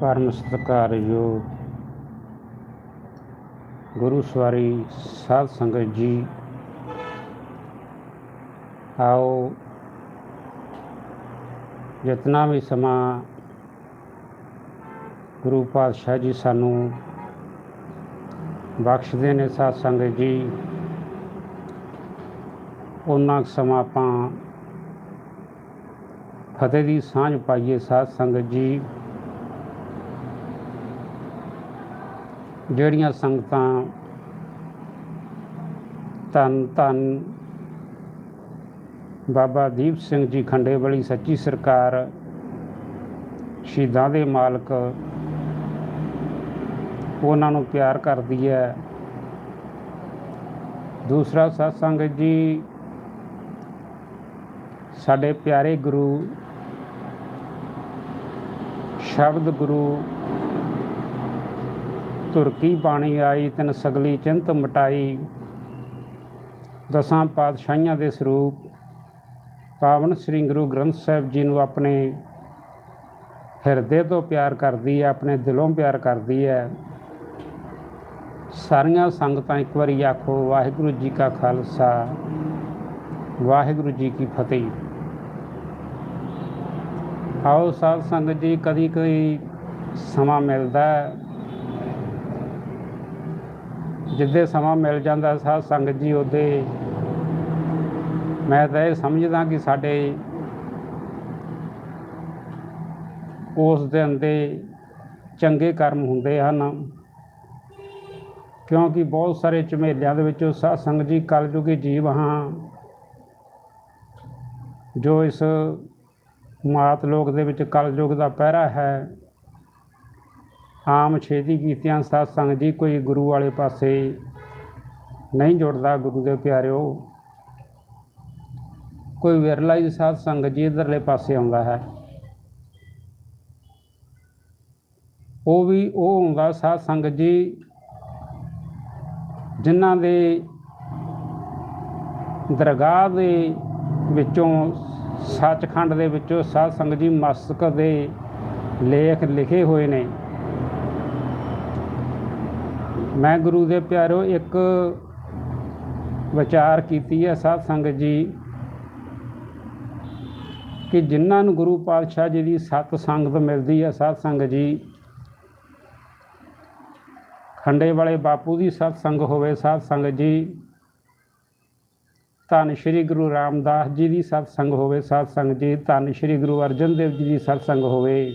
ਪਰਮ ਸਤਿਕਾਰਯੋਗ ਗੁਰੂ ਸਵਾਰੀ ਸਾਧ ਸੰਗਤ ਜੀ, ਆਓ। ਜਿਤਨਾ ਵੀ ਸਮਾਂ ਗੁਰੂ ਪਾਤਸ਼ਾਹ ਜੀ ਸਾਨੂੰ ਬਖਸ਼ਦੇ ਨੇ ਸਾਧ ਸੰਗਤ ਜੀ। ਉਹਨਾਂ ਕੁ ਸਮਾਂ ਆਪਾਂ ਫਤਿਹ ਦੀ ਸਾਂਝ ਪਾਈਏ ਸਾਧ ਸੰਗਤ ਜੀ। ਜਿਹੜੀਆਂ ਸੰਗਤਾਂ ਧੰਨ ਧੰਨ ਬਾਬਾ ਦੀਪ ਸਿੰਘ ਜੀ ਖੰਡੇ ਵਾਲੀ ਸੱਚੀ ਸਰਕਾਰ, ਸ਼ਹੀਦਾਂ ਦੇ ਮਾਲਕ, ਉਹਨਾਂ ਨੂੰ ਪਿਆਰ ਕਰਦੀ ਹੈ। ਦੂਸਰਾ ਸਾਧ ਸੰਗਤ ਜੀ, ਸਾਡੇ ਪਿਆਰੇ ਗੁਰੂ, ਸ਼ਬਦ ਗੁਰੂ ਤੁਰਕੀ ਬਾਣੀ ਆਈ, ਤਿੰਨ ਸਗਲੀ ਚਿੰਤ ਮਟਾਈ। ਦਸਾਂ ਪਾਤਸ਼ਾਹੀਆਂ ਦੇ ਸਰੂਪ, ਪਾਵਨ ਸ੍ਰੀ ਗੁਰੂ ਗ੍ਰੰਥ ਸਾਹਿਬ ਜੀ ਨੂੰ ਆਪਣੇ ਹਿਰਦੇ ਤੋਂ ਪਿਆਰ ਕਰਦੀ ਹੈ, ਆਪਣੇ ਦਿਲੋਂ ਪਿਆਰ ਕਰਦੀ ਹੈ। ਸਾਰੀਆਂ ਸੰਗਤਾਂ ਇੱਕ ਵਾਰੀ ਆਖੋ, ਵਾਹਿਗੁਰੂ ਜੀ ਕਾ ਖਾਲਸਾ, ਵਾਹਿਗੁਰੂ ਜੀ ਕੀ ਫਤਿਹ। ਆਓ ਸਾਧ ਸੰਗਤ ਜੀ, ਕਦੀ ਕਦੀ ਸਮਾਂ ਮਿਲਦਾ ਹੈ ਜਿੱਦੇ ਸਮਾਂ ਮਿਲ ਜਾਂਦਾ ਸਾਧ ਸੰਗਤ ਜੀ ਉਹਦੇ, ਮੈਂ ਤਾਂ ਇਹ ਸਮਝਦਾ ਕਿ ਸਾਡੇ ਉਸ ਦਿਨ ਦੇ ਚੰਗੇ ਕਰਮ ਹੁੰਦੇ ਹਨ। ਕਿਉਂਕਿ ਬਹੁਤ ਸਾਰੇ ਝਮੇਲਿਆਂ ਦੇ ਵਿੱਚੋਂ ਸਾਧ ਸੰਗਤ ਜੀ ਕਲਯੁਗੀ ਜੀਵ ਹਾਂ, ਜੋ ਇਸ ਮਾਤ ਲੋਕ ਦੇ ਵਿੱਚ ਕਲਯੁਗ ਦਾ ਪਹਿਰਾ ਹੈ। ਆਮ ਛੇਤੀ ਕੀਤਿਆਂ ਸਾਧ ਸੰਗਤ ਜੀ, ਕੋਈ ਗੁਰੂ ਵਾਲੇ ਪਾਸੇ ਨਹੀਂ ਜੁੜਦਾ ਗੁਰੂ ਦੇ ਪਿਆਰਿਓ। ਕੋਈ ਵਿਰਲਾ ਹੀ ਸਾਧ ਸੰਗਤ ਜੀ ਇਧਰਲੇ ਪਾਸੇ ਆਉਂਦਾ ਹੈ। ਉਹ ਵੀ ਉਹ ਹੁੰਦਾ ਸਾਧ ਸੰਗਤ ਜੀ, ਜਿਨ੍ਹਾਂ ਦੇ ਦਰਗਾਹ ਦੇ ਵਿੱਚੋਂ, ਸੱਚਖੰਡ ਦੇ ਵਿੱਚੋਂ ਸਾਧ ਸੰਗਤ ਜੀ ਮਸਤਕ ਦੇ ਲੇਖ ਲਿਖੇ ਹੋਏ ਨੇ। ਮੈਂ ਗੁਰੂ ਦੇ ਪਿਆਰੋ ਇੱਕ ਵਿਚਾਰ ਕੀਤੀ ਹੈ ਸਾਧ ਸੰਗਤ ਜੀ, ਕਿ ਜਿਨ੍ਹਾਂ ਨੂੰ ਗੁਰੂ ਪਾਤਸ਼ਾਹ ਜੀ ਦੀ ਸਤ ਸੰਗਤ ਮਿਲਦੀ ਹੈ, ਸਾਧ ਸੰਗਤ ਜੀ, ਖੰਡੇ ਵਾਲੇ ਬਾਪੂ ਦੀ ਸਤ ਸੰਗ ਹੋਵੇ, ਸਾਧ ਸੰਗਤ ਜੀ, ਧੰਨ ਸ਼੍ਰੀ ਗੁਰੂ ਰਾਮਦਾਸ ਜੀ ਦੀ ਸਤ ਸੰਗ ਹੋਵੇ, ਸਾਧ ਸੰਗਤ ਜੀ, ਧੰਨ ਸ਼੍ਰੀ ਗੁਰੂ ਅਰਜਨ ਦੇਵ ਜੀ ਦੀ ਸਤ ਸੰਗ ਹੋਵੇ।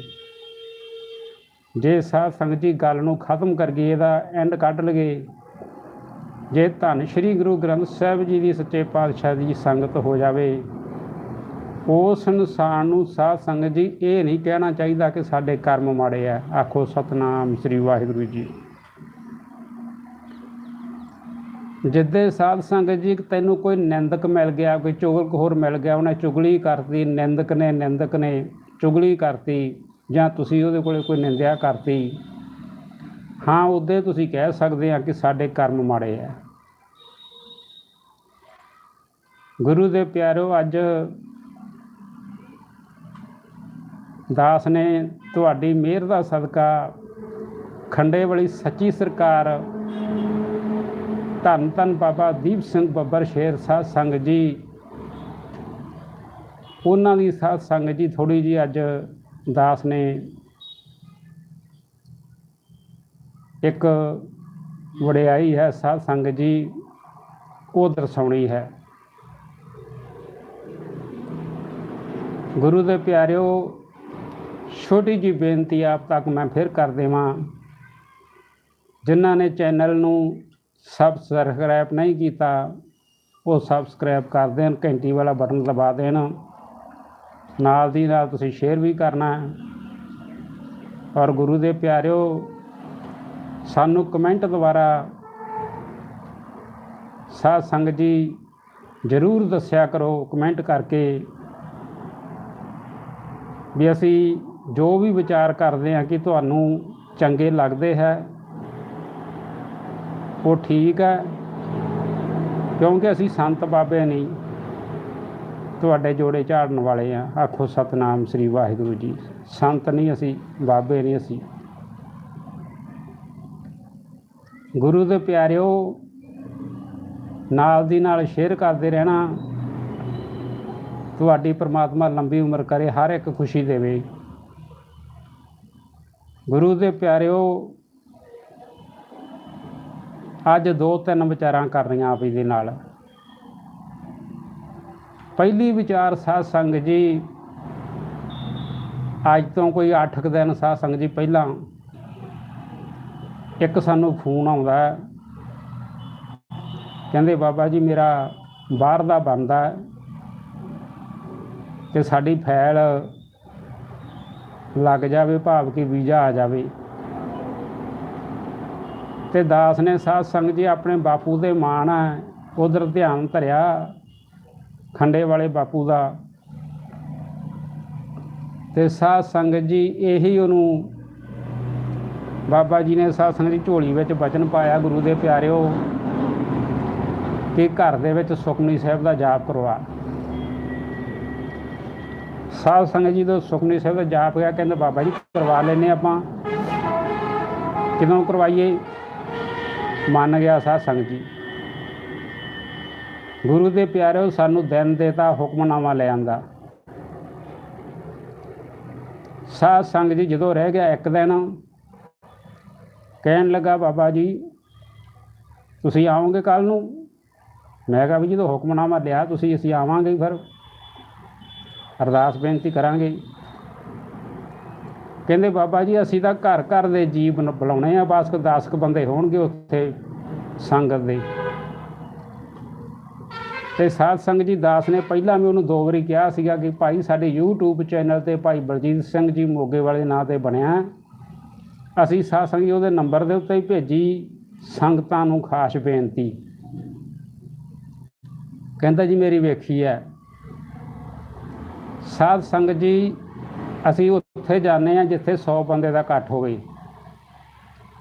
ਜੇ ਸਾਧ ਸੰਗਤ ਜੀ ਗੱਲ ਨੂੰ ਖਤਮ ਕਰ ਗਈ, ਇਹਦਾ ਐਂਡ ਕੱਢ ਲਗੇ। ਜੇ ਧੰਨ ਸ਼੍ਰੀ ਗੁਰੂ ਗ੍ਰੰਥ ਸਾਹਿਬ ਜੀ ਦੀ ਸੱਚੇ ਪਾਤਸ਼ਾਹ ਦੀ ਸੰਗਤ ਹੋ ਜਾਵੇ, ਉਸ ਇਨਸਾਨ ਨੂੰ ਸਾਧ ਸੰਗਤ ਜੀ ਇਹ ਨਹੀਂ ਕਹਿਣਾ ਚਾਹੀਦਾ ਕਿ ਸਾਡੇ ਕਰਮ ਮਾੜੇ ਆ। ਆਖੋ, ਸਤਨਾਮ ਸ੍ਰੀ ਵਾਹਿਗੁਰੂ ਜੀ। ਜਿੱਦੇ ਸਾਧ ਸੰਗਤ ਜੀ ਤੈਨੂੰ ਕੋਈ ਨਿੰਦਕ ਮਿਲ ਗਿਆ, ਕੋਈ ਚੁਗਲਖੋਰ ਮਿਲ ਗਿਆ, ਉਹਨੇ ਚੁਗਲੀ ਕਰਤੀ, ਨਿੰਦਕ ਨੇ ਨਿੰਦਕ ਨੇ, ਚੁਗਲੀ ਕਰਤੀ ਜਾਂ ਤੁਸੀਂ ਉਹਦੇ ਕੋਲੇ ਕੋਈ ਨਿੰਦਿਆ ਕਰਤੀ, ਹਾਂ, ਉਹਦੇ ਤੁਸੀਂ ਕਹਿ ਸਕਦੇ ਆ ਕਿ ਸਾਡੇ ਕਰਮ ਮਾੜੇ ਆ। ਗੁਰੂ ਦੇ ਪਿਆਰੋ, ਅੱਜ ਦਾਸ ਨੇ ਤੁਹਾਡੀ ਮਿਹਰ ਦਾ ਸਦਕਾ ਖੰਡੇ ਵਾਲੀ ਸੱਚੀ ਸਰਕਾਰ ਧੰਨ ਧੰਨ ਬਾਬਾ ਦੀਪ ਸਿੰਘ ਬੱਬਰ ਸ਼ੇਰ ਸਾਧ ਸੰਗਤ ਜੀ, ਉਹਨਾਂ ਦੀ ਸਾਧ ਸੰਗਤ ਜੀ ਥੋੜੀ ਜੀ ਅੱਜ ਦਾਸ ਨੇ ਇੱਕ ਵਡਿਆਈ ਹੈ, ਸਾਧ ਸੰਗਤ ਜੀ, ਉਹ ਦਰਸਾਉਣੀ ਹੈ। ਗੁਰੂ ਦੇ ਪਿਆਰਿਓ, ਛੋਟੀ ਜੀ ਬੇਨਤੀ ਆਪ ਤੱਕ ਮੈਂ ਫਿਰ ਕਰ ਦੇਵਾਂ। ਜਿਨ੍ਹਾਂ ਨੇ ਚੈਨਲ ਨੂੰ ਸਬਸਕ੍ਰਾਈਬ ਨਹੀਂ ਕੀਤਾ, ਉਹ ਸਬਸਕ੍ਰਾਈਬ ਕਰ ਦੇਣ, ਘੰਟੀ ਵਾਲਾ ਬਟਨ ਦਬਾ ਦੇਣ। ਨਾਲ ਦੀ ਨਾਲ ਤੁਸੀਂ ਸ਼ੇਅਰ ਵੀ ਕਰਨਾ ਹੈ। ਔਰ ਗੁਰੂ ਦੇ ਪਿਆਰਿਓ, ਸਾਨੂੰ ਕਮੈਂਟ ਦੁਆਰਾ ਸਾਧ ਸੰਗਤ ਜੀ ਜ਼ਰੂਰ ਦੱਸਿਆ ਕਰੋ ਕਮੈਂਟ ਕਰਕੇ ਵੀ ਅਸੀਂ ਜੋ ਵੀ ਵਿਚਾਰ ਕਰਦੇ ਹਾਂ ਕਿ ਤੁਹਾਨੂੰ ਚੰਗੇ ਲੱਗਦੇ ਹੈ, ਉਹ ਠੀਕ ਹੈ, ਕਿਉਂਕਿ ਅਸੀਂ ਸੰਤ ਬਾਬੇ ਨਹੀਂ। ਤੁਹਾਡੇ ਜੋੜੇ ਝਾੜਨ ਵਾਲੇ ਆ। ਆਖੋ, ਸਤਨਾਮ ਸ੍ਰੀ ਵਾਹਿਗੁਰੂ ਜੀ। ਸੰਤ ਨਹੀਂ ਅਸੀਂ, ਬਾਬੇ ਨਹੀਂ ਅਸੀਂ। ਗੁਰੂ ਦੇ ਪਿਆਰਿਓ, ਨਾਲ ਦੀ ਨਾਲ ਸ਼ੇਅਰ ਕਰਦੇ ਰਹਿਣਾ, ਤੁਹਾਡੀ ਪ੍ਰਮਾਤਮਾ ਲੰਬੀ ਉਮਰ ਕਰੇ, ਹਰ ਇੱਕ ਖੁਸ਼ੀ ਦੇਵੇ। ਗੁਰੂ ਦੇ ਪਿਆਰਿਓ, ਅੱਜ ਦੋ ਤਿੰਨ ਵਿਚਾਰਾਂ ਕਰਨੀਆਂ ਆਪ ਜੀ ਦੇ ਨਾਲ। ਪਹਿਲੀ ਵਿਚਾਰ ਸਾਧ ਸੰਗ ਜੀ, ਅੱਜ ਤੋਂ ਕੋਈ 8 ਕੁ ਦਿਨ ਸਾਧ ਸੰਗ ਜੀ ਪਹਿਲਾਂ ਇੱਕ ਸਾਨੂੰ ਫੋਨ ਆਉਂਦਾ ਹੈ। ਕਹਿੰਦੇ, ਬਾਬਾ ਜੀ, ਮੇਰਾ ਬਾਹਰ ਦਾ ਬਣਦਾ ਹੈ ਤੇ ਸਾਡੀ ਫਾਈਲ ਲੱਗ ਜਾਵੇ, ਭਾਵ ਕਿ ਵੀਜ਼ਾ ਆ ਜਾਵੇ ਤੇ ਦਾਸ ਨੇ ਸਾਧ ਸੰਗਤ ਜੀ ਆਪਣੇ ਬਾਪੂ ਦੇ ਮਾਣ ਹੈ, ਉਧਰ ਧਿਆਨ ਧਰਿਆ ਖੰਡੇ ਵਾਲੇ ਬਾਪੂ ਦਾ। ਤੇ ਸਾਧ ਸੰਗਤ ਜੀ, ਇਹੀ ਉਹਨੂੰ ਬਾਬਾ ਜੀ ਨੇ ਸਾਧ ਸੰਗਤ ਦੀ ਝੋਲੀ ਵਿੱਚ ਬਚਨ ਪਾਇਆ, ਗੁਰੂ ਦੇ ਪਿਆਰਿਓ, ਕਿ ਘਰ ਦੇ ਵਿੱਚ ਸੁਖਮਨੀ ਸਾਹਿਬ ਦਾ ਜਾਪ ਕਰਵਾ। ਸਾਧ ਸੰਗਤ ਜੀ ਦਾ ਸੁਖਮਨੀ ਸਾਹਿਬ ਦਾ ਜਾਪ ਗਿਆ ਕਹਿੰਦੇ ਬਾਬਾ ਜੀ ਕਰਵਾ ਲੈਨੇ ਆਪਾਂ। ਕਿਦੋਂ ਕਰਵਾਈਏ? ਮੰਨ ਗਿਆ ਸਾਧ ਸੰਗਤ ਜੀ। ਗੁਰੂ ਦੇ ਪਿਆਰਿਓ, ਸਾਨੂੰ ਦਿਨ ਦੇਤਾ ਹੁਕਮਨਾਮਾ ਲੈ ਆਂਦਾ। ਸਾਧ ਸੰਗਤ ਜੀ ਜਦੋਂ ਰਹਿ ਗਿਆ ਇੱਕ ਦਿਨ, ਕਹਿਣ ਲੱਗਾ, ਬਾਬਾ ਜੀ, ਤੁਸੀਂ ਆਓਗੇ ਕੱਲ ਨੂੰ? ਮੈਂ ਕਿਹਾ ਵੀ ਜਦੋਂ ਹੁਕਮਨਾਮਾ ਲਿਆ, ਤੁਸੀਂ ਅਸੀਂ ਆਵਾਂਗੇ ਫਿਰ। ਅਰਦਾਸ ਬੇਨਤੀ ਕਰਾਂਗੇ। ਕਹਿੰਦੇ, ਬਾਬਾ ਜੀ, ਅਸੀਂ ਤਾਂ ਘਰ ਘਰ ਦੇ ਜੀਵ ਬੁਲਾਉਣੇ ਆ, ਬਸ ਕੋ 10 ਕੁ ਬੰਦੇ ਹੋਣਗੇ ਉੱਥੇ ਸੰਗਤ ਦੇ। ਤੇ ਸਾਧ ਸੰਗਤ ਜੀ ਦਾਸ ਨੇ ਪਹਿਲਾਂ ਵੀ ਉਹਨੂੰ ਦੋ ਵਾਰੀ ਕਿਹਾ ਸੀਗਾ ਕਿ ਭਾਈ ਸਾਡੇ YouTube ਚੈਨਲ ਤੇ ਭਾਈ ਬਲਜੀਤ ਸਿੰਘ ਜੀ ਮੋਗੇ ਵਾਲੇ ਨਾਂ ਤੇ ਬਣਿਆ ਅਸੀਂ ਸਾਧ ਸੰਗਤ ਜੀ ਉਹਦੇ ਨੰਬਰ ਦੇ ਉੱਤੇ ਹੀ ਭੇਜੀ ਸੰਗਤਾਂ ਨੂੰ ਖਾਸ ਬੇਨਤੀ। ਕਹਿੰਦਾ ਜੀ ਮੇਰੀ ਵੇਖੀ ਹੈ। ਸਾਧ ਸੰਗਤ ਜੀ, ਅਸੀਂ ਉੱਥੇ ਜਾਂਦੇ ਆ ਜਿੱਥੇ 100 ਬੰਦੇ ਦਾ ਇਕੱਠ ਹੋਵੇ।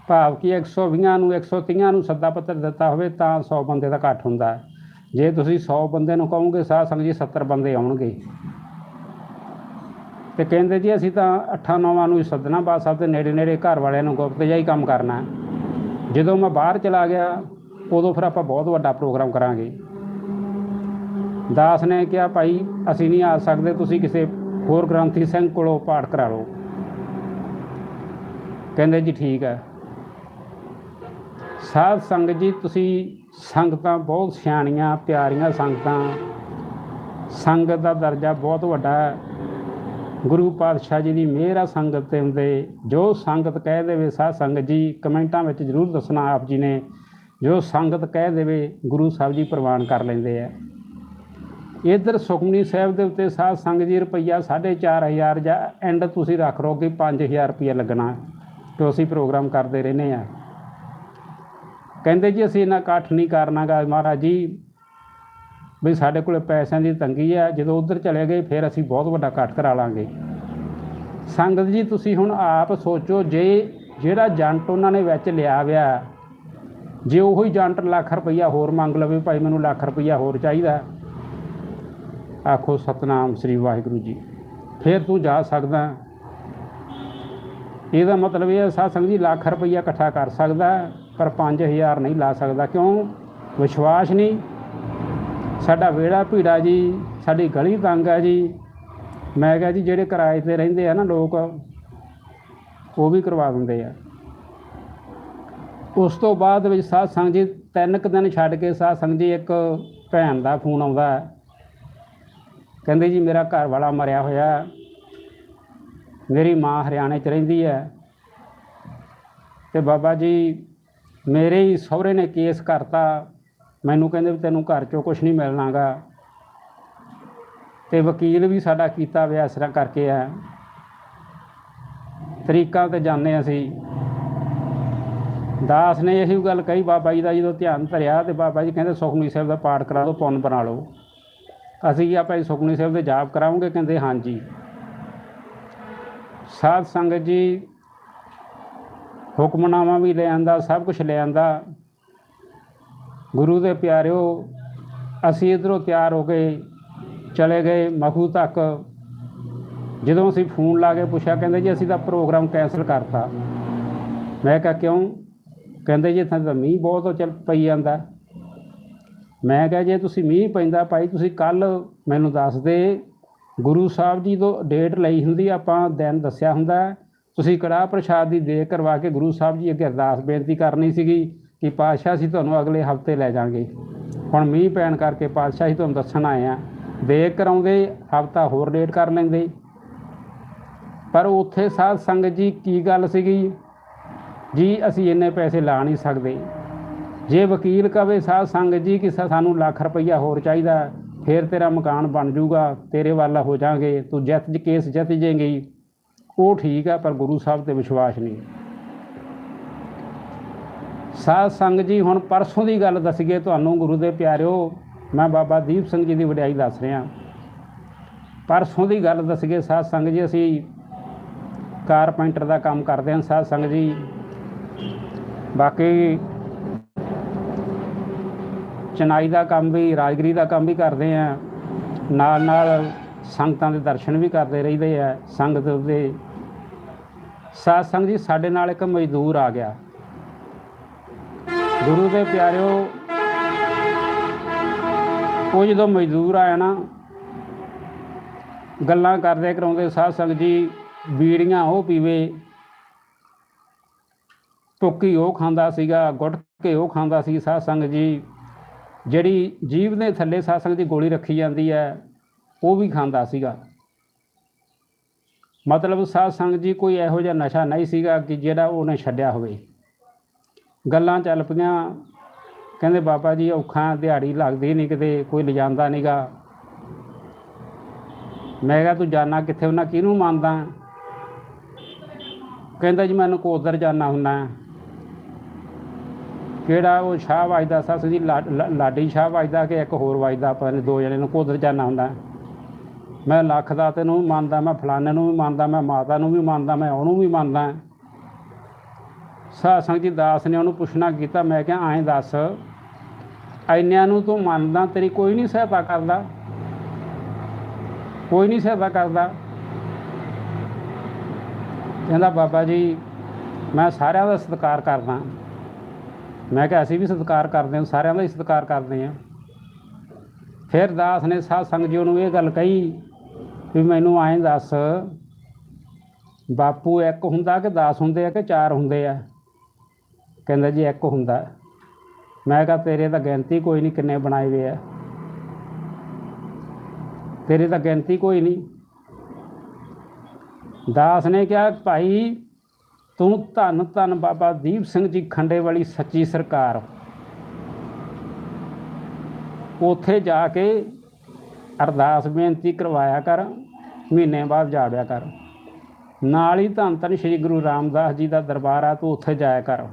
ਭਾਵ ਕਿ 120 ਨੂੰ 130 ਨੂੰ ਸੱਦਾ ਪੱਤਰ ਦਿੱਤਾ ਹੋਵੇ ਤਾਂ 100 ਬੰਦੇ ਦਾ ਇਕੱਠ ਹੁੰਦਾ ਹੈ। ਜੇ ਤੁਸੀਂ 100 ਬੰਦੇ ਨੂੰ ਕਹੋਗੇ, ਸਾਧ ਸੰਗਤ ਜੀ 70 ਬੰਦੇ ਆਉਣਗੇ। ਤੇ ਕਹਿੰਦੇ ਜੀ, ਅਸੀਂ ਤਾਂ ਅੱਠਾਂ ਨੌਵਾਂ ਨੂੰ ਹੀ ਸੱਦਣਾ, ਬਾਦ ਸਾਹਿਬ ਦੇ ਨੇੜੇ ਨੇੜੇ ਘਰ ਵਾਲਿਆਂ ਨੂੰ ਗੁਪਤ ਜਿਹਾ ਹੀ ਕੰਮ ਕਰਨਾ। ਜਦੋਂ ਮੈਂ ਬਾਹਰ ਚਲਾ ਗਿਆ, ਉਦੋਂ ਫਿਰ ਆਪਾਂ ਬਹੁਤ ਵੱਡਾ ਪ੍ਰੋਗਰਾਮ ਕਰਾਂਗੇ। ਦਾਸ ਨੇ ਕਿਹਾ, ਭਾਈ, ਅਸੀਂ ਨਹੀਂ ਆ ਸਕਦੇ, ਤੁਸੀਂ ਕਿਸੇ ਹੋਰ ਗ੍ਰੰਥੀ ਸਿੰਘ ਕੋਲੋਂ ਪਾਠ ਕਰਾ ਲਓ। ਕਹਿੰਦੇ ਜੀ, ਠੀਕ ਹੈ। ਸਾਧ ਸੰਗਤ ਜੀ, ਤੁਸੀਂ ਸੰਗਤਾਂ ਬਹੁਤ ਸਿਆਣੀਆਂ, ਪਿਆਰੀਆਂ ਸੰਗਤਾਂ। ਸੰਗਤ ਦਾ ਦਰਜਾ ਬਹੁਤ ਵੱਡਾ ਹੈ। ਗੁਰੂ ਪਾਤਸ਼ਾਹ ਜੀ ਦੀ ਮਿਹਰ ਆ ਸੰਗਤ ਤੇ ਹੁੰਦੇ। ਜੋ ਸੰਗਤ ਕਹਿ ਦੇਵੇ ਸਾਧ ਸੰਗਤ ਜੀ, ਕਮੈਂਟਾਂ ਵਿੱਚ ਜ਼ਰੂਰ ਦੱਸਣਾ ਆਪ ਜੀ ਨੇ। ਜੋ ਸੰਗਤ ਕਹਿ ਦੇਵੇ, ਗੁਰੂ ਸਾਹਿਬ ਜੀ ਪ੍ਰਵਾਨ ਕਰ ਲੈਂਦੇ ਆ। ਇਧਰ ਸੁਖਮਨੀ ਸਾਹਿਬ ਦੇ ਉੱਤੇ ਸਾਧ ਸੰਗਤ ਜੀ ਰੁਪਈਆ 4500 ਜਾਂ ਐਂਡ ਤੁਸੀਂ ਰੱਖ ਲਓ ਕਿ 5000 ਰੁਪਈਆ ਲੱਗਣਾ। ਤੇ ਅਸੀਂ ਪ੍ਰੋਗਰਾਮ ਕਰਦੇ ਰਹਿੰਦੇ ਆ। ਕਹਿੰਦੇ ਜੀ ਅਸੀਂ ਇਹਨਾਂ ਇਕੱਠ ਨਹੀਂ ਕਰਨਾਗਾ ਮਹਾਰਾਜ ਜੀ, ਵੀ ਸਾਡੇ ਕੋਲ ਪੈਸਿਆਂ ਦੀ ਤੰਗੀ ਹੈ ਜਦੋਂ ਉਧਰ ਚਲੇ ਗਏ ਫਿਰ ਅਸੀਂ ਬਹੁਤ ਵੱਡਾ ਇਕੱਠ ਕਰਾ ਲਾਂਗੇ। ਸੰਗਤ ਜੀ, ਤੁਸੀਂ ਹੁਣ ਆਪ ਸੋਚੋ ਜੇ ਜਿਹੜਾ ਜੰਟ ਉਹਨਾਂ ਨੇ ਵਿੱਚ ਲਿਆ ਵਿਆ, ਜੇ ਉਹੀ ਜੰਟ ਲੱਖ ਰੁਪਈਆ ਹੋਰ ਮੰਗ ਲਵੇ, ਭਾਈ ਮੈਨੂੰ ਲੱਖ ਰੁਪਈਆ ਹੋਰ ਚਾਹੀਦਾ। ਆਖੋ, ਸਤਨਾਮ ਸ੍ਰੀ ਵਾਹਿਗੁਰੂ ਜੀ। ਫਿਰ ਤੂੰ ਜਾ ਸਕਦਾ। ਇਹਦਾ ਮਤਲਬ ਇਹ ਹੈ ਸਾਧ ਸੰਗਤ ਜੀ, ਲੱਖ ਰੁਪਈਆ ਇਕੱਠਾ ਕਰ ਸਕਦਾ। ਪਰ 5000 ਨਹੀਂ ਲਾ ਸਕਦਾ। ਕਿਉਂ? ਵਿਸ਼ਵਾਸ ਨਹੀਂ। ਸਾਡਾ ਵਿਹੜਾ ਭੀੜਾ ਜੀ। ਸਾਡੀ ਗਲੀ ਤੰਗ ਹੈ ਜੀ। ਮੈਂ ਕਿਹਾ ਜੀ, ਜਿਹੜੇ ਕਿਰਾਏ ਤੇ ਰਹਿੰਦੇ ਆ ਨਾ ਲੋਕ, ਉਹ ਵੀ ਕਰਵਾ ਦਿੰਦੇ ਆ। ਉਸ ਤੋਂ ਬਾਅਦ ਵਿੱਚ ਸਾਧ ਸੰਗਤ ਜੀ, ਤਿੰਨ ਕੁ ਦਿਨ ਛੱਡ ਕੇ ਸਾਧ ਸੰਗਤ ਜੀ ਇੱਕ ਭੈਣ ਦਾ ਫੋਨ ਆਉਂਦਾ। ਕਹਿੰਦੇ ਜੀ, ਮੇਰਾ ਘਰ ਵਾਲਾ ਮਰਿਆ ਹੋਇਆ। ਮੇਰੀ ਮਾਂ ਹਰਿਆਣੇ 'ਚ ਰਹਿੰਦੀ ਹੈ ਤੇ ਬਾਬਾ ਜੀ ਮੇਰੇ ਹੀ ਸਹੁਰੇ ਨੇ ਕੇਸ ਕਰਤਾ, ਮੈਨੂੰ ਕਹਿੰਦੇ ਵੀ ਤੈਨੂੰ ਘਰ 'ਚੋਂ ਕੁਝ ਨਹੀਂ ਮਿਲਣਾਗਾ। ਤੇ ਵਕੀਲ ਵੀ ਸਾਡਾ ਕੀਤਾ ਵਿਆ ਇਸ ਤਰ੍ਹਾਂ ਕਰਕੇ ਆ। ਤਰੀਕਾਂ ਤੇ ਜਾਂਦੇ ਅਸੀਂ। ਦਾਸ ਨੇ ਇਹੀ ਗੱਲ ਕਹੀ, ਬਾਬਾ ਜੀ ਦਾ ਜਦੋਂ ਧਿਆਨ ਧਰਿਆ ਤੇ ਬਾਬਾ ਜੀ ਕਹਿੰਦੇ, ਸੁਖਮਨੀ ਸਾਹਿਬ ਦਾ ਪਾਠ ਕਰਾ ਦਿਓ, ਪੁੰਨ ਬਣਾ ਲਓ। ਅਸੀਂ ਆਪਾਂ ਭਾਈ ਸੁਖਮਨੀ ਸਾਹਿਬ ਦੇ ਜਾਪ ਕਰਾਉਂਗੇ ਕਹਿੰਦੇ ਹਾਂਜੀ। ਸਾਧ ਸੰਗਤ ਜੀ ਹੁਕਮਨਾਮਾ ਵੀ ਲੈ ਆਂਦਾ, ਸਭ ਕੁਝ ਲੈ ਆਂਦਾ। ਗੁਰੂ ਦੇ ਪਿਆਰਿਓ, ਅਸੀਂ ਇਧਰੋਂ ਤਿਆਰ ਹੋ ਕੇ ਚਲੇ ਗਏ ਮਖੂ ਤੱਕ। ਜਦੋਂ ਅਸੀਂ ਫੋਨ ਲਾ ਕੇ ਪੁੱਛਿਆ, ਕਹਿੰਦੇ ਜੀ ਅਸੀਂ ਤਾਂ ਪ੍ਰੋਗਰਾਮ ਕੈਂਸਲ ਕਰਤਾ। ਮੈਂ ਕਿਹਾ, ਕਿਉਂ? ਕਹਿੰਦੇ ਜੀ ਇੱਥੇ ਤਾਂ ਮੀਂਹ ਬਹੁਤ ਚੱਲ ਪਈ ਜਾਂਦਾ। ਮੈਂ ਕਿਹਾ, ਜੇ ਤੁਸੀਂ ਮੀਂਹ ਪੈਂਦਾ ਭਾਈ, ਤੁਸੀਂ ਕੱਲ ਮੈਨੂੰ ਦੱਸ ਦੇ, ਗੁਰੂ ਸਾਹਿਬ ਜੀ ਤੋਂ ਡੇਟ ਲਈ ਹੁੰਦੀ, ਆਪਾਂ ਦਿਨ ਦੱਸਿਆ ਹੁੰਦਾ। ਤੁਸੀਂ ਕੜਾਹ ਪ੍ਰਸ਼ਾਦ ਦੀ ਦੇਖ ਕਰਵਾ ਕੇ ਗੁਰੂ ਸਾਹਿਬ ਜੀ ਅੱਗੇ ਅਰਦਾਸ ਬੇਨਤੀ ਕਰਨੀ ਸੀਗੀ ਕਿ ਪਾਤਸ਼ਾਹ ਅਸੀਂ ਤੁਹਾਨੂੰ ਅਗਲੇ ਹਫ਼ਤੇ ਲੈ ਜਾਾਂਗੇ ਹੁਣ ਮੀਂਹ ਪੈਣ ਕਰਕੇ ਪਾਤਸ਼ਾਹ ਜੀ ਤੁਹਾਨੂੰ ਦੱਸਣ ਆਏ ਆ ਦੇਖ ਕਰਾਉਂਦੇ, ਹਫਤਾ ਹੋਰ ਲੇਟ ਕਰ ਲੈਂਦੇ। ਪਰ ਉੱਥੇ ਸਾਧ ਸੰਗਤ ਜੀ ਕੀ ਗੱਲ ਸੀਗੀ? ਜੀ, ਅਸੀਂ ਇੰਨੇ ਪੈਸੇ ਲਾ ਨਹੀਂ ਸਕਦੇ। ਜੇ ਵਕੀਲ ਕਵੇ ਸਾਧ ਸੰਗਤ ਜੀ ਕਿ ਸਾਨੂੰ ਲੱਖ ਰੁਪਈਆ ਹੋਰ ਚਾਹੀਦਾ, ਫਿਰ ਤੇਰਾ ਮਕਾਨ ਬਣ ਜਾਊਗਾ, ਤੇਰੇ ਵਾਲਾ ਹੋ ਜਾਾਂਗੇ ਤੂੰ ਜਿੱਤ ਜ ਕੇਸ ਜਿੱਤ ਜਾਏਂਗੀ ਉਹ ਠੀਕ ਆ ਪਰ ਗੁਰੂ ਸਾਹਿਬ ਤੇ ਵਿਸ਼ਵਾਸ ਨਹੀਂ। ਸਾਧ ਸੰਗਤ ਜੀ, ਹੁਣ ਪਰਸੋਂ ਦੀ ਗੱਲ ਦੱਸੀਏ ਤੁਹਾਨੂੰ ਗੁਰੂ ਦੇ ਪਿਆਰਿਓ, ਮੈਂ ਬਾਬਾ ਦੀਪ ਸਿੰਘ ਜੀ ਦੀ ਵਡਿਆਈ ਦੱਸ ਰਿਹਾ। ਪਰਸੋਂ ਦੀ ਗੱਲ ਦੱਸੀਏ ਸਾਧ ਸੰਗਤ ਜੀ, ਅਸੀਂ ਕਾਰਪੈਂਟਰ ਦਾ ਕੰਮ ਕਰਦੇ ਹਾਂ ਸਾਧ ਸੰਗਤ ਜੀ। ਬਾਕੀ ਚਨਾਈ ਦਾ ਕੰਮ ਵੀ, ਰਾਜਗਰੀ ਦਾ ਕੰਮ ਵੀ ਕਰਦੇ ਆ ਨਾਲ ਨਾਲ ਸੰਗਤਾਂ ਦੇ ਦਰਸ਼ਨ ਵੀ ਕਰਦੇ ਰਹਿੰਦੇ ਆ, ਸੰਗਤ ਦੇ ਸਾਧ ਸੰਗਤ ਜੀ ਸਾਡੇ ਨਾਲ ਇੱਕ ਮਜ਼ਦੂਰ ਆ ਗਿਆ। ਗੁਰੂ ਦੇ ਪਿਆਰਿਓ, ਉਹ ਜਦੋਂ ਮਜ਼ਦੂਰ ਆਇਆ ਨਾ, ਗੱਲਾਂ ਕਰਦੇ ਕਰਾਉਂਦੇ ਸਾਧ ਸੰਗਤ ਜੀ, ਬੀੜੀਆਂ ਉਹ ਪੀਵੇ, ਟੋਕੀ ਉਹ ਖਾਂਦਾ ਸੀਗਾ ਗੁਟਕੇ ਉਹ ਖਾਂਦਾ ਸੀ ਸਾਧ ਸੰਗਤ ਜੀ, ਜਿਹੜੀ ਜੀਵ ਦੇ ਥੱਲੇ ਸਾਧ ਸੰਗਤ ਦੀ ਗੋਲੀ ਰੱਖੀ ਜਾਂਦੀ ਹੈ ਉਹ ਵੀ ਖਾਂਦਾ ਸੀਗਾ। ਮਤਲਬ ਸਾਧ ਸੰਗਤ ਜੀ ਕੋਈ ਇਹੋ ਜਿਹਾ ਨਸ਼ਾ ਨਹੀਂ ਸੀਗਾ ਕਿ ਜਿਹੜਾ ਉਹਨੇ ਛੱਡਿਆ ਹੋਵੇ। ਗੱਲਾਂ ਚੱਲ ਪਈਆਂ। ਕਹਿੰਦੇ ਬਾਬਾ ਜੀ, ਔਖਾ ਦਿਹਾੜੀ ਲੱਗਦੀ ਨਹੀਂ ਕਿਤੇ, ਕੋਈ ਲਿਜਾਂਦਾ ਨਹੀਂਗਾ ਮੈਂ ਕਿਹਾ, ਤੂੰ ਜਾਣਾ ਕਿੱਥੇ? ਉਹਨਾਂ ਕਿਹਨੂੰ ਮੰਨਦਾ? ਕਹਿੰਦਾ ਜੀ ਮੈਨੂੰ ਕੋਦਰ ਜਾਣਾ ਹੁੰਦਾ ਕਿਹੜਾ ਉਹ ਸ਼ਾਹ ਵਜਦਾ, ਸੱਸ ਜੀ, ਲਾ- ਲਾਡੀ ਸ਼ਾਹ ਵਜਦਾ ਕਿ ਇੱਕ ਹੋਰ ਵਜਦਾ, ਪਤਾ ਨਹੀਂ ਦੋ ਜਣੇ ਨੂੰ ਕੋਦਰ ਜਾਣਾ ਹੁੰਦਾ ਮੈਂ ਲੱਖ ਦਾ ਤੈਨੂੰ ਵੀ ਮੰਨਦਾ, ਮੈਂ ਫਲਾਣੇ ਨੂੰ ਵੀ ਮੰਨਦਾ, ਮੈਂ ਮਾਤਾ ਨੂੰ ਵੀ ਮੰਨਦਾ, ਮੈਂ ਉਹਨੂੰ ਵੀ ਮੰਨਦਾ। ਸਾਧ ਸੰਗਤ ਜੀ ਦਾਸ ਨੇ ਉਹਨੂੰ ਪੁੱਛਣਾ ਕੀਤਾ, ਮੈਂ ਕਿਹਾ ਐਂ ਦੱਸ ਐਨਿਆਂ ਨੂੰ ਤੂੰ ਮੰਨਦਾ, ਤੇਰੀ ਕੋਈ ਨਹੀਂ ਸਹਾਇਤਾ ਕਰਦਾ। ਕੋਈ ਨਹੀਂ ਸਹਾਇਤਾ ਕਰਦਾ। ਕਹਿੰਦਾ, ਬਾਬਾ ਜੀ, ਮੈਂ ਸਾਰਿਆਂ ਦਾ ਸਤਿਕਾਰ ਕਰਦਾ। ਮੈਂ ਕਿਹਾ, ਅਸੀਂ ਵੀ ਸਤਿਕਾਰ ਕਰਦੇ ਹਾਂ, ਸਾਰਿਆਂ ਦਾ ਹੀ ਸਤਿਕਾਰ ਕਰਦੇ ਹਾਂ। ਫਿਰ ਦਾਸ ਨੇ ਸਾਧ ਸੰਗਤ ਜੀ ਨੂੰ ਇਹ ਗੱਲ ਕਹੀ ਵੀ ਮੈਨੂੰ ਐਂ ਦੱਸ, ਬਾਪੂ ਇੱਕ ਹੁੰਦਾ ਕਿ 10 ਹੁੰਦੇ ਆ ਕਿ 4 ਹੁੰਦੇ ਆ? ਕਹਿੰਦਾ ਜੀ ਇੱਕ ਹੁੰਦਾ। ਮੈਂ ਕਿਹਾ ਤੇਰੇ ਤਾਂ ਗਿਣਤੀ ਕੋਈ ਨਹੀਂ ਕਿੰਨੇ ਬਣਾਏ ਹੋਏ ਆ। ਤੇਰੇ ਤਾਂ ਗਿਣਤੀ ਕੋਈ ਨਹੀਂ। ਦਾਸ ਨੇ ਕਿਹਾ, ਭਾਈ, ਤੂੰ ਧੰਨ ਧੰਨ ਬਾਬਾ ਦੀਪ ਸਿੰਘ ਜੀ ਖੰਡੇ ਵਾਲੀ ਸੱਚੀ ਸਰਕਾਰ। ਉੱਥੇ ਜਾ ਕੇ ਅਰਦਾਸ ਬੇਨਤੀ ਕਰਵਾਇਆ ਕਰ। ਮਹੀਨੇ ਬਾਅਦ ਜਾੜਿਆ ਕਰ। ਨਾਲ ਹੀ ਧੰਨ ਧੰਨ ਸ੍ਰੀ ਗੁਰੂ ਰਾਮਦਾਸ ਜੀ ਦਾ ਦਰਬਾਰ ਆ, ਤੂੰ ਉੱਥੇ ਜਾਇਆ ਕਰ।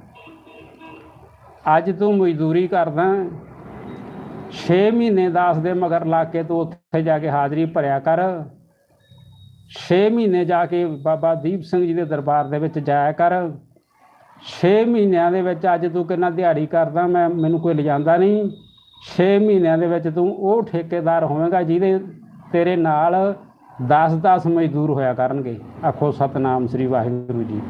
ਅੱਜ ਤੂੰ ਮਜ਼ਦੂਰੀ ਕਰਦਾ 6 ਮਹੀਨੇ ਦਾਸ ਦੇ ਮਗਰ ਲਾ ਕੇ ਤੂੰ ਉੱਥੇ ਜਾ ਕੇ ਹਾਜ਼ਰੀ ਭਰਿਆ ਕਰ। 6 ਮਹੀਨੇ ਜਾ ਕੇ ਬਾਬਾ ਦੀਪ ਸਿੰਘ ਜੀ ਦੇ ਦਰਬਾਰ ਦੇ ਵਿੱਚ ਜਾਇਆ ਕਰ। 6 ਮਹੀਨਿਆਂ ਦੇ ਵਿੱਚ ਅੱਜ ਤੂੰ ਕਿੰਨਾ ਦਿਹਾੜੀ ਕਰਦਾ, ਮੈਂ, ਮੈਨੂੰ ਕੋਈ ਲਿਜਾਂਦਾ ਨਹੀਂ। 6 ਮਹੀਨਿਆਂ ਦੇ ਵਿੱਚ ਤੂੰ ਉਹ ਠੇਕੇਦਾਰ ਹੋਵੇਂਗਾ ਜਿਹਦੇ ਤੇਰੇ ਨਾਲ 10-10 ਮਜ਼ਦੂਰ ਹੋਇਆ ਕਰਨਗੇ। ਆਖੋ, ਸਤਨਾਮ ਸ੍ਰੀ ਵਾਹਿਗੁਰੂ ਜੀ।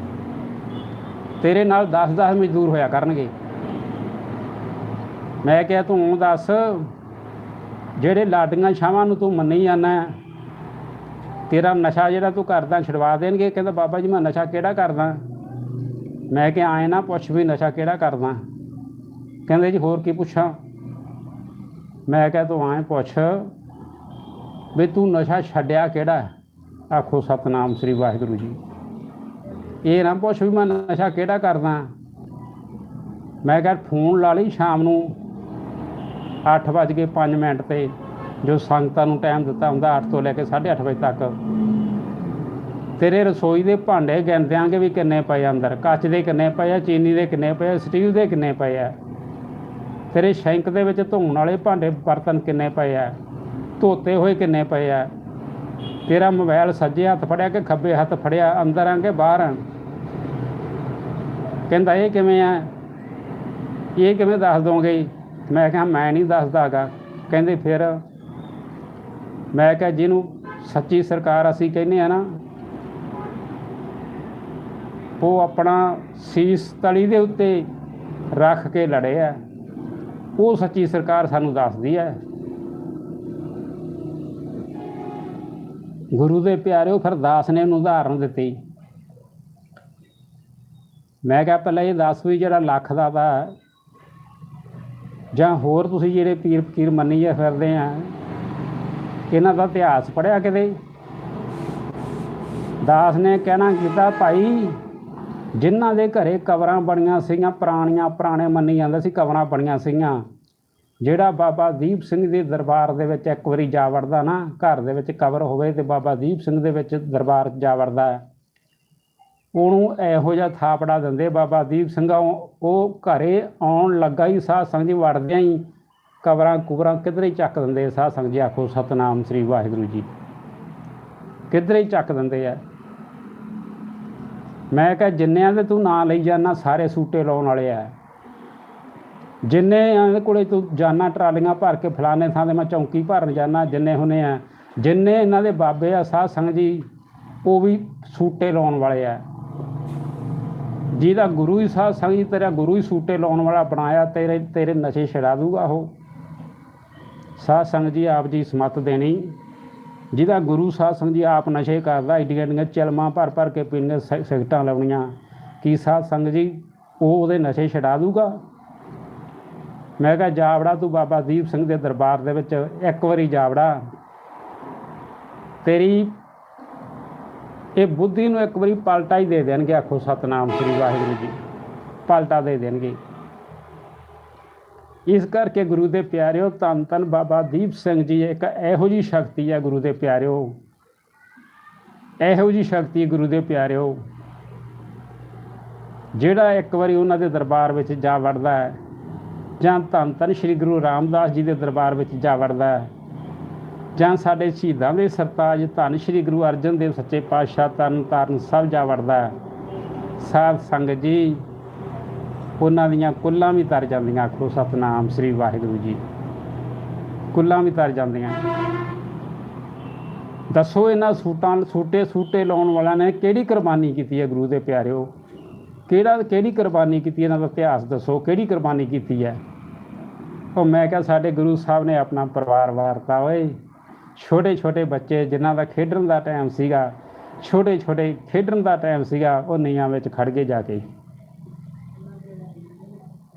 ਤੇਰੇ ਨਾਲ 10-10 ਮਜ਼ਦੂਰ ਹੋਇਆ ਕਰਨਗੇ। ਮੈਂ ਕਿਹਾ, ਤੂੰ ਦੱਸ, ਜਿਹੜੇ ਲਾਡੀਆਂ ਛਾਵਾਂ ਨੂੰ ਤੂੰ ਮੰਨੀ ਜਾਂਦਾ ਤੇਰਾ ਨਸ਼ਾ ਜਿਹੜਾ ਤੂੰ ਕਰਦਾ ਛਡਵਾ ਦੇਣਗੇ। ਕਹਿੰਦਾ, ਬਾਬਾ ਜੀ, ਮੈਂ ਨਸ਼ਾ ਕਿਹੜਾ ਕਰਦਾ? ਮੈਂ ਕਿਹਾ, ਆਏ ਨਾ ਪੁੱਛ ਵੀ ਨਸ਼ਾ ਕਿਹੜਾ ਕਰਦਾ। ਕਹਿੰਦੇ ਜੀ, ਹੋਰ ਕੀ ਪੁੱਛਾਂ? ਮੈਂ ਕਿਹਾ, ਤੂੰ ਆਏ ਪੁੱਛ ਵੀ ਤੂੰ ਨਸ਼ਾ ਛੱਡਿਆ ਕਿਹੜਾ? ਆਖੋ ਸਤਨਾਮ ਸ੍ਰੀ ਵਾਹਿਗੁਰੂ ਜੀ। ਇਹ ਨਾ ਪੁੱਛ ਵੀ ਮੈਂ ਨਸ਼ਾ ਕਿਹੜਾ ਕਰਦਾ? ਮੈਂ ਕਿਹਾ ਫੋਨ ਲਾ ਲਈ ਸ਼ਾਮ ਨੂੰ 8:05 ਮਿੰਟ ਤੇ, ਜੋ ਸੰਗਤਾਂ ਨੂੰ ਟਾਈਮ ਦਿੱਤਾ ਹੁੰਦਾ 8 ਤੋਂ ਲੈ ਕੇ 8:30 ਵਜੇ ਤੱਕ। ਤੇਰੇ ਰਸੋਈ ਦੇ ਭਾਂਡੇ ਗਿਣਦਿਆਂਗੇ ਵੀ ਕਿੰਨੇ ਪਏ ਅੰਦਰ? ਕੱਚ ਦੇ ਕਿੰਨੇ ਪਏ ਆ? ਚੀਨੀ ਦੇ ਕਿੰਨੇ ਪਏ ਆ? ਸਟੀਲ ਦੇ ਕਿੰਨੇ ਪਏ ਆ? ਤੇਰੇ ਸ਼ੈਂਕ ਦੇ ਵਿੱਚ ਧੋਣ ਵਾਲੇ ਭਾਂਡੇ ਬਰਤਨ ਕਿੰਨੇ ਪਏ ਆ? ਧੋਤੇ ਹੋਏ ਕਿੰਨੇ ਪਏ ਆ? ਤੇਰਾ ਮੋਬਾਈਲ ਸੱਜੇ ਹੱਥ ਫੜਿਆ ਕਿ ਖੱਬੇ ਹੱਥ ਫੜਿਆ? ਅੰਦਰ ਆਂ ਕਿ ਬਾਹਰ ਆਂ। ਕਹਿੰਦਾ, ਇਹ ਕਿਵੇਂ ਆ? ਇਹ ਕਿਵੇਂ ਦੱਸ ਦੋਗੇ? ਮੈਂ ਕਿਹਾ, ਮੈਂ ਨਹੀਂ ਦੱਸਦਾਗਾ। ਕਹਿੰਦੇ, ਫਿਰ? ਮੈਂ ਕਿਹਾ, ਜਿਹਨੂੰ ਸੱਚੀ ਸਰਕਾਰ ਅਸੀਂ ਕਹਿੰਦੇ ਆ ਨਾ, ਉਹ ਆਪਣਾ ਸੀਸ ਤਲੀ ਦੇ ਉੱਤੇ ਰੱਖ ਕੇ ਲੜੇ ਆ। ਉਹ ਸੱਚੀ ਸਰਕਾਰ ਸਾਨੂੰ ਦੱਸਦੀ ਹੈ ਗੁਰੂ ਦੇ ਪਿਆਰਿਓ ਫਿਰ ਦਾਸ ਨੇ ਉਹਨੂੰ ਉਦਾਹਰਨ ਦਿੱਤੀ। ਮੈਂ ਕਿਹਾ ਪਹਿਲਾਂ ਇਹ ਦੱਸ ਵੀ ਜਿਹੜਾ ਲੱਖ ਦਾ ਵਾ ਜਾਂ ਹੋਰ ਤੁਸੀਂ ਜਿਹੜੇ ਪੀਰ ਫਕੀਰ ਮੰਨੀ ਜਾਂ ਫਿਰਦੇ ਆ, ਇਹਨਾਂ ਦਾ ਇਤਿਹਾਸ ਪੜਿਆ ਕਿਤੇ? ਦਾਸ ਨੇ ਕਹਿਣਾ ਕੀਤਾ, ਭਾਈ, ਜਿਨ੍ਹਾਂ ਦੇ ਘਰੇ ਕਬਰਾਂ ਬਣੀਆਂ ਸੀਗੀਆਂ, ਪੁਰਾਣੀਆਂ ਪੁਰਾਣੇ ਮੰਨੀ ਜਾਂਦੇ ਸੀ, ਕਬਰਾਂ ਬਣੀਆਂ ਸੀਗੀਆਂ। ਜਿਹੜਾ ਬਾਬਾ ਦੀਪ ਸਿੰਘ ਦੇ ਦਰਬਾਰ ਦੇ ਵਿੱਚ ਇੱਕ ਵਾਰੀ ਜਾ ਵੜਦਾ ਨਾ, ਘਰ ਦੇ ਵਿੱਚ ਕਬਰ ਹੋਵੇ ਤੇ ਬਾਬਾ ਦੀਪ ਸਿੰਘ ਦੇ ਵਿੱਚ ਦਰਬਾਰ ਜਾ ਵੜਦਾ ਉਹਨੂੰ ਇਹੋ ਜਿਹਾ ਥਾਪੜਾ ਦਿੰਦੇ ਬਾਬਾ ਦੀਪ ਸਿੰਘ, ਉਹ ਉਹ ਘਰੇ ਆਉਣ ਲੱਗਾ ਹੀ ਸਾਧ ਸੰਗਤ ਜੀ ਵੜਦਿਆਂ ਹੀ ਕਬਰਾਂ ਕੁਬਰਾਂ ਕਿਧਰੇ ਹੀ ਚੱਕ ਦਿੰਦੇ ਸਾਧ ਸੰਗਤ ਜੀ, ਆਖੋ ਸਤਨਾਮ ਸ੍ਰੀ ਵਾਹਿਗੁਰੂ ਜੀ। ਕਿਧਰੇ ਹੀ ਚੱਕ ਦਿੰਦੇ ਆ। ਮੈਂ ਕਿਹਾ ਜਿੰਨਿਆਂ ਦੇ ਤੂੰ ਨਾਂ ਲਈ ਜਾਣਾ ਸਾਰੇ ਸੂਟੇ ਲਾਉਣ ਵਾਲੇ ਆ। ਜਿੰਨੇ ਇਹਨਾਂ ਦੇ ਕੋਲੇ ਤੂੰ ਜਾਣਾ ਟਰਾਲੀਆਂ ਭਰ ਕੇ ਫਲਾਣੇ ਥਾਂ ਤੇ ਮੈਂ ਚੌਂਕੀ ਭਰਨ ਜਾਣਾ ਜਿੰਨੇ ਹੁਨੇ ਆ, ਜਿੰਨੇ ਇਹਨਾਂ ਦੇ ਬਾਬੇ ਆ, ਸਾਧ ਸੰਗਤ ਜੀ, ਉਹ ਵੀ ਸੂਟੇ ਲਾਉਣ ਵਾਲੇ ਆ। ਜਿਹਦਾ ਗੁਰੂ ਹੀ ਸਾਧ ਸੰਗਤ ਜੀ, ਤੇਰਾ ਗੁਰੂ ਹੀ ਸੂਟੇ ਲਾਉਣ ਵਾਲਾ ਬਣਾਇਆ, ਤੇਰੇ ਤੇਰੇ ਨਸ਼ੇ ਛਡਾ ਦੂਗਾ ਉਹ। ਸਾਧ ਸੰਗਤ ਜੀ ਆਪ ਜੀ ਸਮਤ ਦੇਣੀ। ਜਿਹਦਾ ਗੁਰੂ ਸਾਧ ਸੰਗਤ ਜੀ ਆਪ ਨਸ਼ੇ ਕਰਦਾ ਏਡੀਆਂ ਏਡੀਆਂ ਚਲਮਾਂ ਭਰ ਭਰ ਕੇ ਪੀਂਦੇ, ਸਿ- ਲਾਉਣੀਆਂ, ਕੀ ਸਾਧ ਸੰਗਤ ਜੀ ਉਹ ਉਹਦੇ ਨਸ਼ੇ ਛਡਾ ਦੂਗਾ? ਮੈਂ ਕਿਹਾ, ਜਾਵੜਾ ਤੂੰ ਬਾਬਾ ਦੀਪ ਸਿੰਘ ਦੇ ਦਰਬਾਰ ਦੇ ਵਿੱਚ ਇੱਕ ਵਾਰੀ ਜਾਵੜਾ। ਤੇਰੀ ਇਹ ਬੁੱਧੀ ਨੂੰ ਇੱਕ ਵਾਰੀ ਪਲਟਾ ਹੀ ਦੇ ਦੇਣਗੇ, ਆਖੋ ਸਤਨਾਮ ਸ੍ਰੀ ਵਾਹਿਗੁਰੂ ਜੀ। ਪਲਟਾ ਦੇ ਦੇਣਗੇ। ਇਸ ਕਰਕੇ ਗੁਰੂ ਦੇ ਪਿਆਰਿਓ, ਧੰਨ ਧੰਨ ਬਾਬਾ ਦੀਪ ਸਿੰਘ ਜੀ, ਇੱਕ ਇਹੋ ਜੀ ਸ਼ਕਤੀ ਹੈ ਗੁਰੂ ਦੇ ਪਿਆਰਿਓ। ਇਹੋ ਜੀ ਸ਼ਕਤੀ ਗੁਰੂ ਦੇ ਪਿਆਰਿਓ, ਜਿਹੜਾ ਇੱਕ ਵਾਰੀ ਉਹਨਾਂ ਦੇ ਦਰਬਾਰ ਵਿੱਚ ਜਾ ਵੜਦਾ ਹੈ। ਜਾਂ ਧੰਨ ਧੰਨ ਸ੍ਰੀ ਗੁਰੂ ਰਾਮਦਾਸ ਜੀ ਦੇ ਦਰਬਾਰ ਵਿੱਚ ਜਾ ਵੜਦਾ ਹੈ, ਜਾਂ ਸਾਡੇ ਸ਼ਹੀਦਾਂ ਦੇ ਸਰਤਾਜ ਧੰਨ ਸ੍ਰੀ ਗੁਰੂ ਅਰਜਨ ਦੇਵ ਸੱਚੇ ਪਾਤਸ਼ਾਹ ਤਰਨ ਤਾਰਨ ਸਭ ਜਾ ਵੜਦਾ ਹੈ। ਸਾਧ ਸੰਗਤ ਜੀ, ਉਹਨਾਂ ਦੀਆਂ ਕੁੱਲਾਂ ਵੀ ਤਰ ਜਾਂਦੀਆਂ, ਆਖੋ ਸਤਨਾਮ ਸ੍ਰੀ ਵਾਹਿਗੁਰੂ ਜੀ। ਕੁੱਲਾਂ ਵੀ ਤਰ ਜਾਂਦੀਆਂ। ਦੱਸੋ ਇਹਨਾਂ ਸੂਟਾਂ, ਸੂਟੇ ਸੂਟੇ ਲਾਉਣ ਵਾਲਿਆਂ ਨੇ ਕਿਹੜੀ ਕੁਰਬਾਨੀ ਕੀਤੀ ਹੈ ਗੁਰੂ ਦੇ ਪਿਆਰਿਓ? ਕਿਹੜਾ, ਕਿਹੜੀ ਕੁਰਬਾਨੀ ਕੀਤੀ ਇਹਨਾਂ ਦਾ ਇਤਿਹਾਸ ਦੱਸੋ, ਕਿਹੜੀ ਕੁਰਬਾਨੀ ਕੀਤੀ ਹੈ? ਉਹ ਮੈਂ ਕਿਹਾ ਸਾਡੇ ਗੁਰੂ ਸਾਹਿਬ ਨੇ ਆਪਣਾ ਪਰਿਵਾਰ ਵਾਰਤਾ, ਓਏ ਛੋਟੇ ਛੋਟੇ ਬੱਚੇ ਜਿਨ੍ਹਾਂ ਦਾ ਖੇਡਣ ਦਾ ਟਾਈਮ ਸੀਗਾ ਛੋਟੇ ਛੋਟੇ ਖੇਡਣ ਦਾ ਟਾਈਮ ਸੀਗਾ, ਉਹ ਨੀਆਂ ਵਿੱਚ ਖੜ ਕੇ ਜਾ ਕੇ।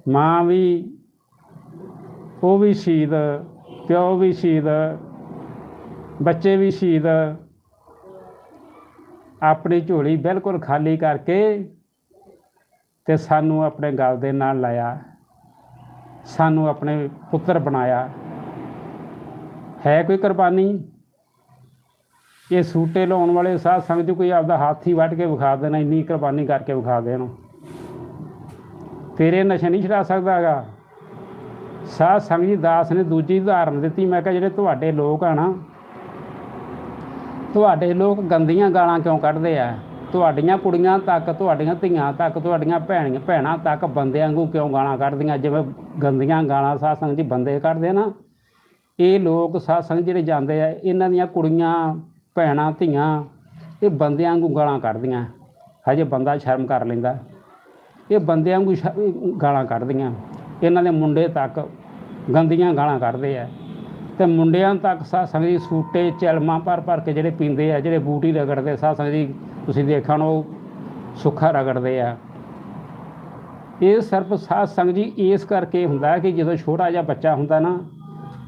ਮਾਂ ਵੀ, ਉਹ ਵੀ ਸ਼ਹੀਦ, ਪਿਓ ਵੀ ਸ਼ਹੀਦ, ਬੱਚੇ ਵੀ ਸ਼ਹੀਦ, ਆਪਣੀ ਝੋਲੀ ਬਿਲਕੁਲ ਖਾਲੀ ਕਰਕੇ ਤੇ ਸਾਨੂੰ ਆਪਣੇ ਗਲ ਦੇ ਨਾਲ ਲਾਇਆ। ਸਾਨੂੰ ਆਪਣੇ ਪੁੱਤਰ ਬਣਾਇਆ। ਹੈ ਕੋਈ ਕੁਰਬਾਨੀ? ਇਹ ਸੂਟੇ ਲਾਉਣ ਵਾਲੇ ਸਾਧ ਸੰਗਤ ਜੀ ਕੋਈ ਆਪਦਾ ਹੱਥ ਹੀ ਵੱਢ ਕੇ ਵਿਖਾ ਦੇਣਾ, ਇੰਨੀ ਕੁਰਬਾਨੀ ਕਰਕੇ ਵਿਖਾ ਦੇਣ। ਤੇਰੇ ਨਸ਼ੇ ਨਹੀਂ ਛਡਾ ਸਕਦਾ ਹੈਗਾ। ਸਾਧ ਸੰਗਤ ਜੀ, ਦਾਸ ਨੇ ਦੂਜੀ ਉਦਾਹਰਨ ਦਿੱਤੀ। ਮੈਂ ਕਿਹਾ, ਜਿਹੜੇ ਤੁਹਾਡੇ ਲੋਕ ਆ ਨਾ, ਤੁਹਾਡੇ ਲੋਕ ਗੰਦੀਆਂ ਗਾਲਾਂ ਕਿਉਂ ਕੱਢਦੇ ਆ? ਤੁਹਾਡੀਆਂ ਕੁੜੀਆਂ ਤੱਕ, ਤੁਹਾਡੀਆਂ ਧੀਆਂ ਤੱਕ, ਤੁਹਾਡੀਆਂ ਭੈਣੀਆਂ, ਭੈਣਾਂ ਤੱਕ ਬੰਦਿਆਂ ਵਾਂਗੂ ਕਿਉਂ ਗਾਲਾਂ ਕੱਢਦੀਆਂ? ਜਿਵੇਂ ਗੰਦੀਆਂ ਗਾਲਾਂ ਸਾਧ ਜੀ ਬੰਦੇ ਕੱਢਦੇ ਨਾ। ਇਹ ਲੋਕ ਸਾਧ ਜਿਹੜੇ ਜਾਂਦੇ ਆ, ਇਹਨਾਂ ਦੀਆਂ ਕੁੜੀਆਂ, ਭੈਣਾਂ, ਧੀਆਂ, ਇਹ ਬੰਦਿਆਂ ਵਾਂਗੂ ਗਾਲਾਂ ਕੱਢਦੀਆਂ। ਹਜੇ ਬੰਦਾ ਸ਼ਰਮ ਕਰ ਲੈਂਦਾ। ਇਹ ਬੰਦਿਆਂ ਵਾਂਗੂ ਗਾਲਾਂ ਕੱਢਦੀਆਂ। ਇਹਨਾਂ ਦੇ ਮੁੰਡੇ ਤੱਕ ਗੰਦੀਆਂ ਗਾਲਾਂ ਕੱਢਦੇ ਆ। ਤੇ ਮੁੰਡਿਆਂ ਤੱਕ ਸਾਧ ਸੰਗਤ ਜੀ ਸੂਟੇ, ਚਲਮਾਂ ਭਰ ਭਰ ਕੇ ਜਿਹੜੇ ਪੀਂਦੇ ਆ, ਜਿਹੜੇ ਬੂਟੀ ਰਗੜਦੇ ਸਾਧ ਸੰਗਤ ਜੀ ਤੁਸੀਂ ਦੇਖਣ ਉਹ ਸੁੱਖਾ ਰਗੜਦੇ ਆ। ਇਹ ਸਿਰਫ ਸਾਧ ਸੰਗਤ ਜੀ ਇਸ ਕਰਕੇ ਹੁੰਦਾ ਕਿ ਜਦੋਂ ਛੋਟਾ ਜਿਹਾ ਬੱਚਾ ਹੁੰਦਾ ਨਾ,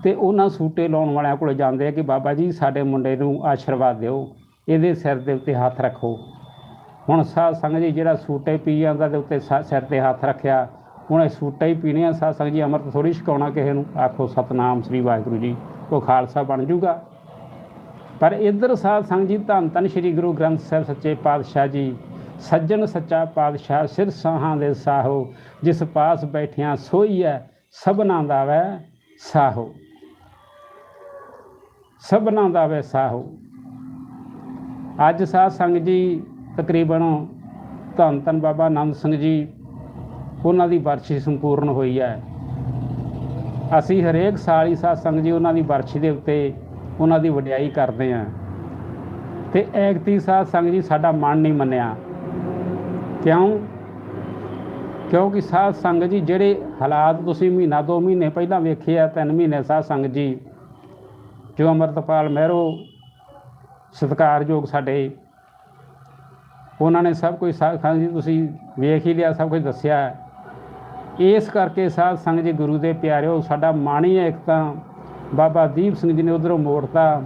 ਤੇ ਉਹਨਾਂ ਸੂਟੇ ਲਾਉਣ ਵਾਲਿਆਂ ਕੋਲ ਜਾਂਦੇ ਆ ਕਿ ਬਾਬਾ ਜੀ, ਸਾਡੇ ਮੁੰਡੇ ਨੂੰ ਆਸ਼ੀਰਵਾਦ ਦਿਓ, ਇਹਦੇ ਸਿਰ ਦੇ ਉੱਤੇ ਹੱਥ ਰੱਖੋ। ਹੁਣ ਸਾਧ ਸੰਗਤ ਜੀ ਜਿਹੜਾ ਸੂਟੇ ਪੀ ਜਾਂਦਾ ਦੇ ਉੱਤੇ ਸ- ਸਿਰ ਤੇ ਹੱਥ ਰੱਖਿਆ ਹੁਣ ਇਹ ਸੂਟੇ ਹੀ ਪੀਣੇ ਆ ਸਾਧ ਸੰਗਤ ਜੀ, ਅੰਮ੍ਰਿਤ ਥੋੜੀ ਛਕਾਉਣਾ ਕਿਸੇ ਨੂੰ। ਆਖੋ ਸਤਨਾਮ ਸ੍ਰੀ ਵਾਹਿਗੁਰੂ ਜੀ ਉਹ ਖਾਲਸਾ ਬਣ ਜੂਗਾ। ਪਰ ਇੱਧਰ ਸਾਧ ਸੰਗਤ ਜੀ, ਧੰਨ ਧੰਨ ਸ੍ਰੀ ਗੁਰੂ ਗ੍ਰੰਥ ਸਾਹਿਬ ਸੱਚੇ ਪਾਤਸ਼ਾਹ ਜੀ, ਸੱਜਣ ਸੱਚਾ ਪਾਤਸ਼ਾਹ ਸਿਰ ਸਾਹਾਂ ਦੇ ਸਾਹੋ, ਜਿਸ ਪਾਸ ਬੈਠਿਆਂ ਸੋਈ ਹੈ ਸਭਨਾਂ ਦਾ ਵੈ ਸਾਹੋ। ਸਭਨਾਂ ਦਾ ਵੈ ਸਾਹੋ। ਅੱਜ ਸਾਧ ਸੰਗਤ ਜੀ, ਤਕਰੀਬਨ ਧੰਨ ਧੰਨ ਬਾਬਾ ਆਨੰਦ ਸਿੰਘ ਜੀ ਉਹਨਾਂ ਦੀ ਵਰਸ਼ੀ ਸੰਪੂਰਨ ਹੋਈ ਹੈ। ਅਸੀਂ ਹਰੇਕ ਸਾਲ ਹੀ ਸਾਧ ਸੰਗਤ ਜੀ ਉਹਨਾਂ ਦੀ ਵਰਸ਼ੀ ਦੇ ਉੱਤੇ ਉਹਨਾਂ ਦੀ ਵਡਿਆਈ ਕਰਦੇ ਹਾਂ। ਤੇ ਐਗਤੀ ਸਾਧ ਸੰਗਤ ਜੀ ਸਾਡਾ ਮਨ ਨਹੀਂ ਮੰਨਿਆ। ਕਿਉਂ? ਕਿਉਂਕਿ ਸਾਧ ਸੰਗਤ ਜੀ ਜਿਹੜੇ ਹਾਲਾਤ ਤੁਸੀਂ ਮਹੀਨਾ, ਦੋ ਮਹੀਨੇ ਪਹਿਲਾਂ ਵੇਖੇ ਆ, ਤਿੰਨ ਮਹੀਨੇ ਸਾਧ ਸੰਗਤ ਜੀ, ਜੋ ਅਮਰਤਪਾਲ ਮਹਿਰੋ ਸਤਿਕਾਰਯੋਗ ਸਾਡੇ, ਉਹਨਾਂ ਨੇ ਸਭ ਕੁਝ ਸਾਧ ਸੰਗਤ ਜੀ ਤੁਸੀਂ ਵੇਖ ਹੀ ਲਿਆ, ਸਭ ਕੁਝ ਦੱਸਿਆ। ਇਸ ਕਰਕੇ ਸਾਧ ਸੰਗਤ ਜੀ ਗੁਰੂ ਦੇ ਪਿਆਰਿਓ, ਸਾਡਾ ਮਨ ਹੀ ਹੈ ਇੱਕ ਤਾਂ ਬਾਬਾ ਦੀਪ ਸਿੰਘ ਜੀ ਨੇ ਉਧਰੋਂ ਮੋੜਤਾ।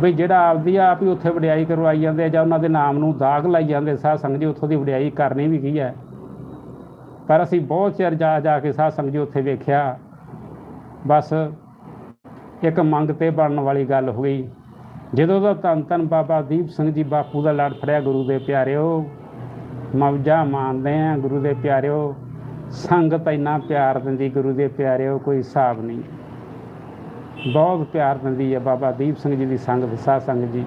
ਵੀ ਜਿਹੜਾ ਆਪਦੀ ਆਪ ਹੀ ਉੱਥੇ ਵਡਿਆਈ ਕਰਵਾਈ ਜਾਂਦੇ ਜਾਂ ਉਹਨਾਂ ਦੇ ਨਾਮ ਨੂੰ ਦਾਗ ਲਾਈ ਜਾਂਦੇ, ਸਾਧ ਸੰਗਤ ਜੀ ਉੱਥੋਂ ਦੀ ਵਡਿਆਈ ਕਰਨੀ ਵੀ ਕੀ ਹੈ। ਪਰ ਅਸੀਂ ਬਹੁਤ ਚਿਰ ਜਾ ਜਾ ਕੇ ਸਾਧ ਸੰਗਤ ਜੀ ਉੱਥੇ ਵੇਖਿਆ। ਬਸ ਇੱਕ ਮੰਗ ਤੇ ਬਣਨ ਵਾਲੀ ਗੱਲ ਹੋ ਗਈ। ਜਦੋਂ ਦਾ ਧੰਨ ਧੰਨ ਬਾਬਾ ਦੀਪ ਸਿੰਘ ਜੀ ਬਾਪੂ ਦਾ ਲੜ ਫੜਿਆ ਗੁਰੂ ਦੇ ਪਿਆਰਿਓ, ਮੌਜਾਂ ਮਾਣਦੇ ਆ ਗੁਰੂ ਦੇ ਪਿਆਰਿਓ। ਸੰਗਤ ਇੰਨਾ ਪਿਆਰ ਦਿੰਦੀ, ਗੁਰੂ ਦੇ ਪਿਆਰਿਓ ਕੋਈ ਹਿਸਾਬ ਨਹੀਂ। ਬਹੁਤ ਪਿਆਰ ਦਿੰਦੀ ਹੈ ਬਾਬਾ ਦੀਪ ਸਿੰਘ ਜੀ ਦੀ ਸੰਗਤ ਸਾਧ ਸੰਗਤ ਜੀ।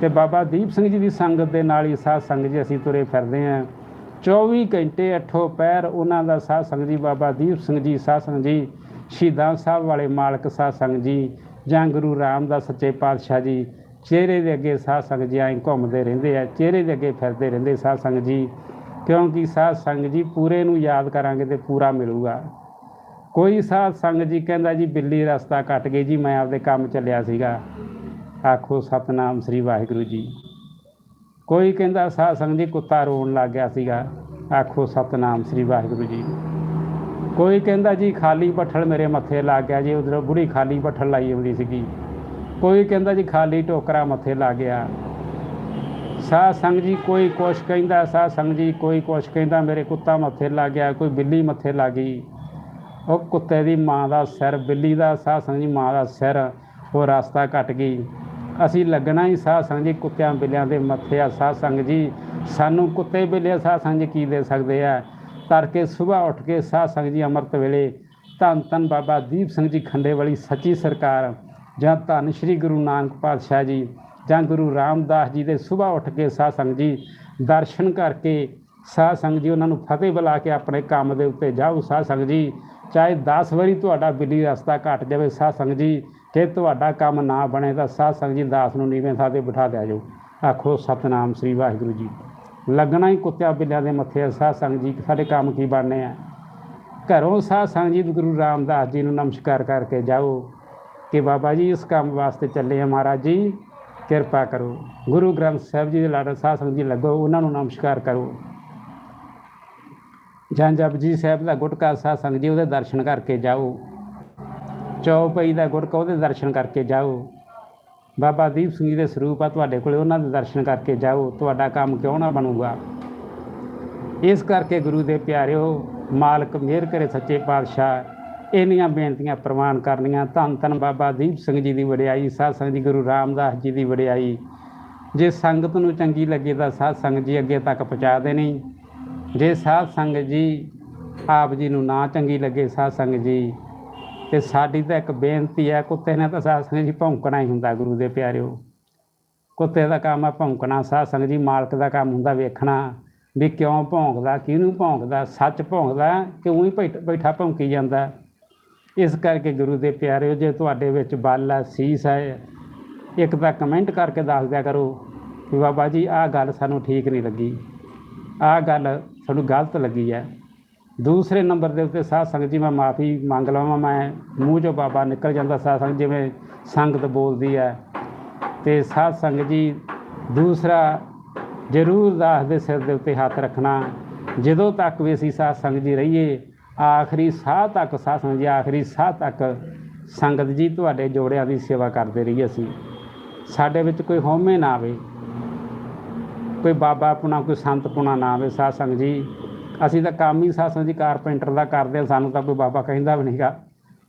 ਤੇ ਬਾਬਾ ਦੀਪ ਸਿੰਘ ਜੀ ਦੀ ਸੰਗਤ ਦੇ ਨਾਲ ਹੀ ਸਾਧ ਸੰਗਤ ਜੀ ਅਸੀਂ ਤੁਰੇ ਫਿਰਦੇ ਹਾਂ 24 ਘੰਟੇ ਅੱਠੋ ਪੈਰ ਉਹਨਾਂ ਦਾ ਸਾਧ ਸੰਗਤ ਜੀ, ਬਾਬਾ ਦੀਪ ਸਿੰਘ ਜੀ, ਸਾਧ ਸੰਗਤ ਜੀ, ਸ਼ਹੀਦਾਂ ਸਾਹਿਬ ਵਾਲੇ ਮਾਲਕ ਸਾਧ ਸੰਗਤ ਜੀ, ਜਾਂ ਗੁਰੂ ਰਾਮਦਾਸ ਸੱਚੇ ਪਾਤਸ਼ਾਹ ਜੀ, ਚਿਹਰੇ ਦੇ ਅੱਗੇ ਸਾਧ ਸੰਗਤ ਜੀ ਐਂ ਘੁੰਮਦੇ ਰਹਿੰਦੇ ਆ, ਚਿਹਰੇ ਦੇ ਅੱਗੇ ਫਿਰਦੇ ਰਹਿੰਦੇ ਸਾਧ ਸੰਗਤ ਜੀ। ਕਿਉਂਕਿ ਸਾਧ ਸੰਗਤ ਜੀ ਪੂਰੇ ਨੂੰ ਯਾਦ ਕਰਾਂਗੇ ਤੇ ਪੂਰਾ ਮਿਲੂਗਾ। ਕੋਈ ਸਾਧ ਸੰਗਤ ਜੀ ਕਹਿੰਦਾ ਜੀ ਬਿੱਲੀ ਰਸਤਾ ਕੱਟ ਗਈ ਜੀ, ਮੈਂ ਆਪਦੇ ਕੰਮ ਚੱਲਿਆ ਸੀਗਾ। ਆਖੋ, ਸਤਨਾਮ ਸ੍ਰੀ ਵਾਹਿਗੁਰੂ ਜੀ। ਕੋਈ ਕਹਿੰਦਾ ਸਾਧ ਸੰਗਤ ਜੀ ਕੁੱਤਾ ਰੋਣ ਲੱਗ ਗਿਆ ਸੀਗਾ। ਆਖੋ, ਸਤਨਾਮ ਸ੍ਰੀ ਵਾਹਿਗੁਰੂ ਜੀ। ਕੋਈ ਕਹਿੰਦਾ ਜੀ ਖਾਲੀ ਪੱਠਲ ਮੇਰੇ ਮੱਥੇ ਲੱਗ ਗਿਆ ਜੀ, ਉਧਰੋਂ ਬੁੜੀ ਖਾਲੀ ਪੱਠਲ ਲਾਈ ਹੁੰਦੀ ਸੀਗੀ। ਕੋਈ ਕਹਿੰਦਾ ਜੀ ਖਾਲੀ ਟੋਕਰਾ ਮੱਥੇ ਲੱਗ ਗਿਆ। ਸਾਧ ਸੰਗ ਜੀ ਕੋਈ ਕੁਛ ਕਹਿੰਦਾ, ਸਾਧ ਸੰਗ ਜੀ ਕੋਈ ਕੁਛ ਕਹਿੰਦਾ, ਮੇਰੇ ਕੁੱਤਾ ਮੱਥੇ ਲੱਗ ਗਿਆ, ਕੋਈ ਬਿੱਲੀ ਮੱਥੇ ਲੱਗ ਗਈ। ਉਹ ਕੁੱਤੇ ਦੀ ਮਾਂ ਦਾ ਸਿਰ, ਬਿੱਲੀ ਦਾ, ਸਾਧ ਸੰਗ ਜੀ ਮਾਂ ਦਾ ਸਿਰ, ਉਹ ਰਸਤਾ ਕੱਟ ਗਈ। ਅਸੀਂ ਲੱਗਣਾ ਹੀ ਸਾਧ ਸੰਗ ਜੀ ਕੁੱਤਿਆਂ ਬਿੱਲਿਆਂ ਦੇ ਮੱਥੇ ਆ। ਸਾਧ ਸੰਗ ਜੀ, ਸਾਨੂੰ ਕੁੱਤੇ ਬਿੱਲੇ ਸਾਧ ਸੰਗ ਜੀ ਕੀ ਦੇ ਸਕਦੇ ਆ? ਤੜਕੇ ਸਵੇਰ ਉੱਠ ਕੇ ਸਾਧ ਸੰਗ ਜੀ ਅੰਮ੍ਰਿਤ ਵੇਲੇ ਧੰਨ ਧੰਨ ਬਾਬਾ ਦੀਪ ਸਿੰਘ ਜੀ ਖੰਡੇ ਵਾਲੀ ਸੱਚੀ ਸਰਕਾਰ, ਜਾਂ ਧੰਨ ਸ਼੍ਰੀ ਗੁਰੂ ਨਾਨਕ ਪਾਤਸ਼ਾਹ ਜੀ ਜਾਂ ਗੁਰੂ ਰਾਮਦਾਸ ਜੀ ਦੇ ਸਵੇਰ ਉੱਠ ਕੇ ਸਾਧ ਸੰਗਤ ਜੀ ਦਰਸ਼ਨ ਕਰਕੇ ਸਾਧ ਸੰਗਤ ਜੀ ਉਹਨਾਂ ਨੂੰ ਫਤਿਹ ਬੁਲਾ ਕੇ ਆਪਣੇ ਕੰਮ ਦੇ ਉੱਤੇ ਜਾਓ। ਸਾਧ ਸੰਗਤ ਜੀ, ਚਾਹੇ 10 ਵਾਰੀ ਤੁਹਾਡਾ ਬਿੱਲੀ ਰਸਤਾ ਘਟ ਜਾਵੇ, ਸਾਧ ਸੰਗਤ ਜੀ, ਜੇ ਤੁਹਾਡਾ ਕੰਮ ਨਾ ਬਣੇ ਤਾਂ ਸਾਧ ਸੰਗਤ ਜੀ ਦਾਸ ਨੂੰ ਨੀਵੇਂ ਥਾਂ ਤੇ ਬਿਠਾ ਦਿਆ ਜਾਓ। ਆਖੋ, ਸਤਨਾਮ ਸ੍ਰੀ ਵਾਹਿਗੁਰੂ ਜੀ। ਲੱਗਣਾ ਹੀ ਕੁੱਤਿਆਂ ਬਿੱਲਿਆਂ ਦੇ ਮੱਥੇ ਆ। ਸਾਧ ਸੰਗਤ ਜੀ, ਸਾਡੇ ਕੰਮ ਕੀ ਬਣਨੇ ਆ? ਘਰੋਂ ਸਾਧ ਸੰਗਤ ਜੀ, ਗੁਰੂ ਰਾਮਦਾਸ ਜੀ ਨੂੰ ਨਮਸਕਾਰ ਕਰਕੇ ਜਾਓ ਕਿ ਬਾਬਾ ਜੀ ਇਸ ਕੰਮ ਵਾਸਤੇ ਚੱਲੇ ਆ ਮਹਾਰਾਜ ਜੀ। ਕਿਰਪਾ ਕਰੋ। ਗੁਰੂ ਗ੍ਰੰਥ ਸਾਹਿਬ ਜੀ ਦੇ ਲਾੜਾ ਸਾਧ ਸੰਗਤ ਲੱਗੋ, ਉਹਨਾਂ ਨੂੰ ਨਮਸਕਾਰ ਕਰੋ। ਜਾਂ ਜਪਜੀ ਸਾਹਿਬ ਦਾ ਗੁਟਕਾ ਸਾਧ ਸੰਗਤ ਜੀ, ਉਹਦੇ ਦਰਸ਼ਨ ਕਰਕੇ ਜਾਓ। ਚੌਪਈ ਦਾ ਗੁਟਕਾ, ਉਹਦੇ ਦਰਸ਼ਨ ਕਰਕੇ ਜਾਓ। ਬਾਬਾ ਦੀਪ ਸਿੰਘ ਜੀ ਦੇ ਸਰੂਪ ਆ ਤੁਹਾਡੇ ਕੋਲੇ, ਉਹਨਾਂ ਦੇ ਦਰਸ਼ਨ ਕਰਕੇ ਜਾਓ। ਤੁਹਾਡਾ ਕੰਮ ਕਿਉਂ ਨਾ ਬਣੂਗਾ? ਇਸ ਕਰਕੇ ਗੁਰੂ ਦੇ ਪਿਆਰਿਓ, ਮਾਲਕ, ਮਿਹਰ ਕਰੇ ਸੱਚੇ ਪਾਤਸ਼ਾਹ ਇੰਨੀਆਂ ਬੇਨਤੀਆਂ ਪ੍ਰਵਾਨ ਕਰਨੀਆਂ। ਧੰਨ ਧੰਨ ਬਾਬਾ ਦੀਪ ਸਿੰਘ ਜੀ ਦੀ ਵਡਿਆਈ, ਸਾਧ ਸੰਗਤ ਜੀ ਗੁਰੂ ਰਾਮਦਾਸ ਜੀ ਦੀ ਵਡਿਆਈ। ਜੇ ਸੰਗਤ ਨੂੰ ਚੰਗੀ ਲੱਗੇ ਤਾਂ ਸਾਧ ਸੰਗਤ ਜੀ ਅੱਗੇ ਤੱਕ ਪਹੁੰਚਾ ਦੇਣੀ। ਜੇ ਸਾਧ ਸੰਗਤ ਜੀ ਆਪ ਜੀ ਨੂੰ ਨਾ ਚੰਗੀ ਲੱਗੇ ਸਾਧ ਸੰਗਤ ਜੀ, ਤੇ ਸਾਡੀ ਤਾਂ ਇੱਕ ਬੇਨਤੀ ਹੈ, ਕੁੱਤੇ ਨੇ ਤਾਂ ਸਾਧ ਸੰਗਤ ਜੀ ਭੌਂਕਣਾ ਹੀ ਹੁੰਦਾ ਗੁਰੂ ਦੇ ਪਿਆਰਿਓ। ਕੁੱਤੇ ਦਾ ਕੰਮ ਆ ਭੌਂਕਣਾ, ਸਾਧ ਸੰਗਤ ਜੀ ਮਾਲਕ ਦਾ ਕੰਮ ਹੁੰਦਾ ਵੇਖਣਾ, ਵੀ ਕਿਉਂ ਭੌਂਕਦਾ, ਕਿਹਨੂੰ ਭੌਂਕਦਾ, ਸੱਚ ਭੌਂਕਦਾ ਕਿ ਉਹੀ ਬੈਠਾ ਭੌਂਕੀ ਜਾਂਦਾ। ਇਸ ਕਰਕੇ ਗੁਰੂ ਦੇ ਪਿਆਰਿਓ, ਜੇ ਤੁਹਾਡੇ ਵਿੱਚ ਬਲ ਹੈ, ਸੀਸ ਹੈ, ਇੱਕ ਤਾਂ ਕਮੈਂਟ ਕਰਕੇ ਦੱਸ ਦਿਆ ਕਰੋ ਕਿ ਬਾਬਾ ਜੀ, ਆਹ ਗੱਲ ਸਾਨੂੰ ਠੀਕ ਨਹੀਂ ਲੱਗੀ। ਆਹ ਗੱਲ ਸਾਨੂੰ ਗਲਤ ਲੱਗੀ ਹੈ। ਦੂਸਰੇ ਨੰਬਰ ਦੇ ਉੱਤੇ ਸਾਧ ਸੰਗਤ ਜੀ, ਮੈਂ ਮਾਫੀ ਮੰਗ ਲਵਾਂ, ਮੈਂ ਮੂੰਹ ਚੋਂ ਬਾਬਾ ਨਿਕਲ ਜਾਂਦਾ ਸਾਧ ਸੰਗਤ ਜਿਵੇਂ ਸੰਗਤ ਬੋਲਦੀ ਹੈ। ਤੇ ਸਾਧ ਸੰਗਤ ਜੀ, ਦੂਸਰਾ ਜ਼ਰੂਰ ਦਾਸ ਦੇ ਸਿਰ ਦੇ ਉੱਤੇ ਹੱਥ ਰੱਖਣਾ। ਜਦੋਂ ਤੱਕ ਵੀ ਅਸੀਂ ਸਾਧ ਸੰਗਤ ਜੀ ਰਹੀਏ ਆਖਰੀ ਸਾਹ ਤੱਕ ਸਾਹ ਸੰਗਤ ਜੀ, ਆਖਰੀ ਸਾਹ ਤੱਕ ਸੰਗਤ ਜੀ ਤੁਹਾਡੇ ਜੋੜਿਆਂ ਦੀ ਸੇਵਾ ਕਰਦੇ ਰਹੀ ਅਸੀਂ। ਸਾਡੇ ਵਿੱਚ ਕੋਈ ਹਉਮੈ ਨਾ ਆਵੇ, ਕੋਈ ਬਾਬਾ ਪੁਣਾ, ਕੋਈ ਸੰਤ ਪੁਣਾ ਨਾ ਆਵੇ ਸਾਧ ਸੰਗ ਜੀ। ਅਸੀਂ ਤਾਂ ਕੰਮ ਹੀ ਸਾਧ ਸੰਗਤ ਜੀ ਕਾਰਪੈਂਟਰ ਦਾ ਕਰਦੇ ਹਾਂ ਸਾਨੂੰ ਤਾਂ ਕੋਈ ਬਾਬਾ ਕਹਿੰਦਾ ਵੀ ਨਹੀਂਗਾ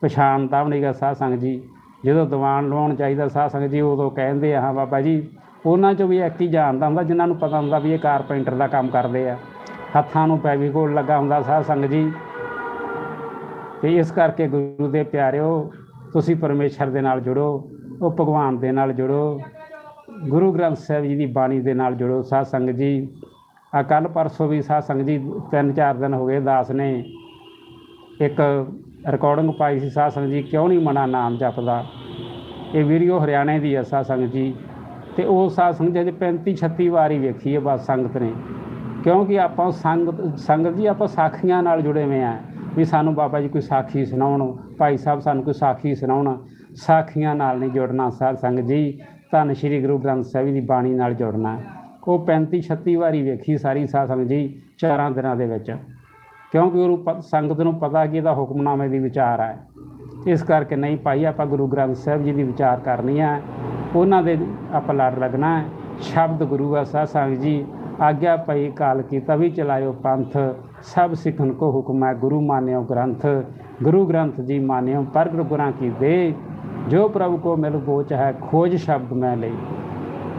ਪਛਾਣਦਾ ਵੀ ਨਹੀਂਗਾ ਸਾਧ ਸੰਗਤ ਜੀ। ਜਦੋਂ ਦੀਵਾਨ ਲਵਾਉਣ ਚਾਹੀਦਾ ਸਾਧ ਸੰਗਤ ਜੀ, ਉਦੋਂ ਕਹਿੰਦੇ ਆ, ਹਾਂ ਬਾਬਾ ਜੀ, ਉਹਨਾਂ ਚੋਂ ਵੀ ਇੱਕ ਹੀ ਜਾਣਦਾ ਹੁੰਦਾ, ਜਿਨ੍ਹਾਂ ਨੂੰ ਪਤਾ ਹੁੰਦਾ ਵੀ ਇਹ ਕਾਰਪੈਂਟਰ ਦਾ ਕੰਮ ਕਰਦੇ ਆ। ਹੱਥਾਂ ਨੂੰ ਪੈਵੀਕੋਲ ਲੱਗਾ ਹੁੰਦਾ ਸਾਧ ਸੰਗ ਜੀ। ਤੇ ਇਸ ਕਰਕੇ ਗੁਰੂ ਦੇ ਪਿਆਰਿਓ, ਤੁਸੀਂ ਪਰਮੇਸ਼ਰ ਦੇ ਨਾਲ ਜੁੜੋ, ਉਹ ਭਗਵਾਨ ਦੇ ਨਾਲ ਜੁੜੋ, ਗੁਰੂ ਗ੍ਰੰਥ ਸਾਹਿਬ ਜੀ ਦੀ ਬਾਣੀ ਦੇ ਨਾਲ ਜੁੜੋ। ਸਾਧ ਸੰਗਤ ਜੀ ਆ ਕੱਲ ਪਰਸੋਂ ਵੀ ਸਾਧ ਸੰਗਤ ਜੀ ਤਿੰਨ ਚਾਰ ਦਿਨ ਹੋ ਗਏ ਦਾਸ ਨੇ ਇੱਕ ਰਿਕਾਰਡਿੰਗ ਪਾਈ ਸੀ, ਸਾਧ ਸੰਗਤ ਜੀ ਕਿਉਂ ਨਹੀਂ ਮਨਾ ਨਾਮ ਜਪਦਾ? ਇਹ ਵੀਡੀਓ ਹਰਿਆਣੇ ਦੀ ਹੈ ਸਾਧ ਸੰਗਤ ਜੀ। ਤੇ ਉਹ ਸਾਧ ਸੰਗਤ ਜੀ 35 36 ਵਾਰੀ ਵੇਖੀ ਹੈ ਬਸ ਸੰਗਤ ਨੇ। ਕਿਉਂਕਿ ਆਪਾਂ ਸੰਗਤ ਸੰਗਤ ਜੀ ਆਪਾਂ ਸਾਖੀਆਂ ਨਾਲ ਜੁੜੇ ਹੋਏ ਆ। ਵੀ ਸਾਨੂੰ ਬਾਬਾ ਜੀ ਕੋਈ ਸਾਖੀ ਸੁਣਾਉਣ, ਭਾਈ ਸਾਹਿਬ ਸਾਨੂੰ ਕੋਈ ਸਾਖੀ ਸੁਣਾਉਣ, ਸਾਖੀਆਂ ਨਾਲ ਨਹੀਂ ਜੁੜਨਾ ਸਾਧ ਸੰਗਤ ਜੀ। ਧੰਨ ਸ਼੍ਰੀ ਗੁਰੂ ਗ੍ਰੰਥ ਸਾਹਿਬ ਦੀ ਬਾਣੀ ਨਾਲ ਜੁੜਨਾ। ਉਹ 35 36 ਵਾਰੀ ਵੇਖੀ ਸਾਰੀ ਸਾਧ ਸੰਗਤ ਜੀ ਚਾਰਾਂ ਦਿਨਾਂ ਦੇ ਵਿੱਚ। ਕਿਉਂਕਿ ਉਹ ਪ- ਸੰਗਤ ਨੂੰ ਪਤਾ ਕਿ ਇਹਦਾ ਹੁਕਮਨਾਮੇ ਦੀ ਵਿਚਾਰ ਹੈ। ਇਸ ਕਰਕੇ ਨਹੀਂ ਭਾਈ, ਆਪਾਂ ਗੁਰੂ ਗ੍ਰੰਥ ਸਾਹਿਬ ਜੀ ਦੀ ਵਿਚਾਰ ਕਰਨੀ ਹੈ। ਉਹਨਾਂ ਦੇ ਆਪਾਂ ਲੜ ਲੱਗਣਾ ਸ਼ਬਦ ਗੁਰੂ ਆ ਸਾਧ ਸੰਗਤ ਜੀ। ਆਗਿਆ ਪਈ ਕਾਲ ਕੀ ਤਵੀ ਚਲਾਇਓ ਪੰਥ, ਸਭ ਸਿੱਖਨ ਕੋ ਹੁਕਮ ਹੈ, ਗੁਰੂ ਮਾਨਿਓ ਗ੍ਰੰਥ, ਗੁਰੂ ਗ੍ਰੰਥ ਜੀ ਮਾਨਿਓ ਪ੍ਰਗਟ ਗੁਰਾਂ ਕੀ ਦੇ? ਜੋ ਪ੍ਰਭੂ ਕੋ ਮਿਲ ਗੋਚ ਹੈ, ਖੋਜ ਸ਼ਬਦ ਮੈਂ ਲਈ।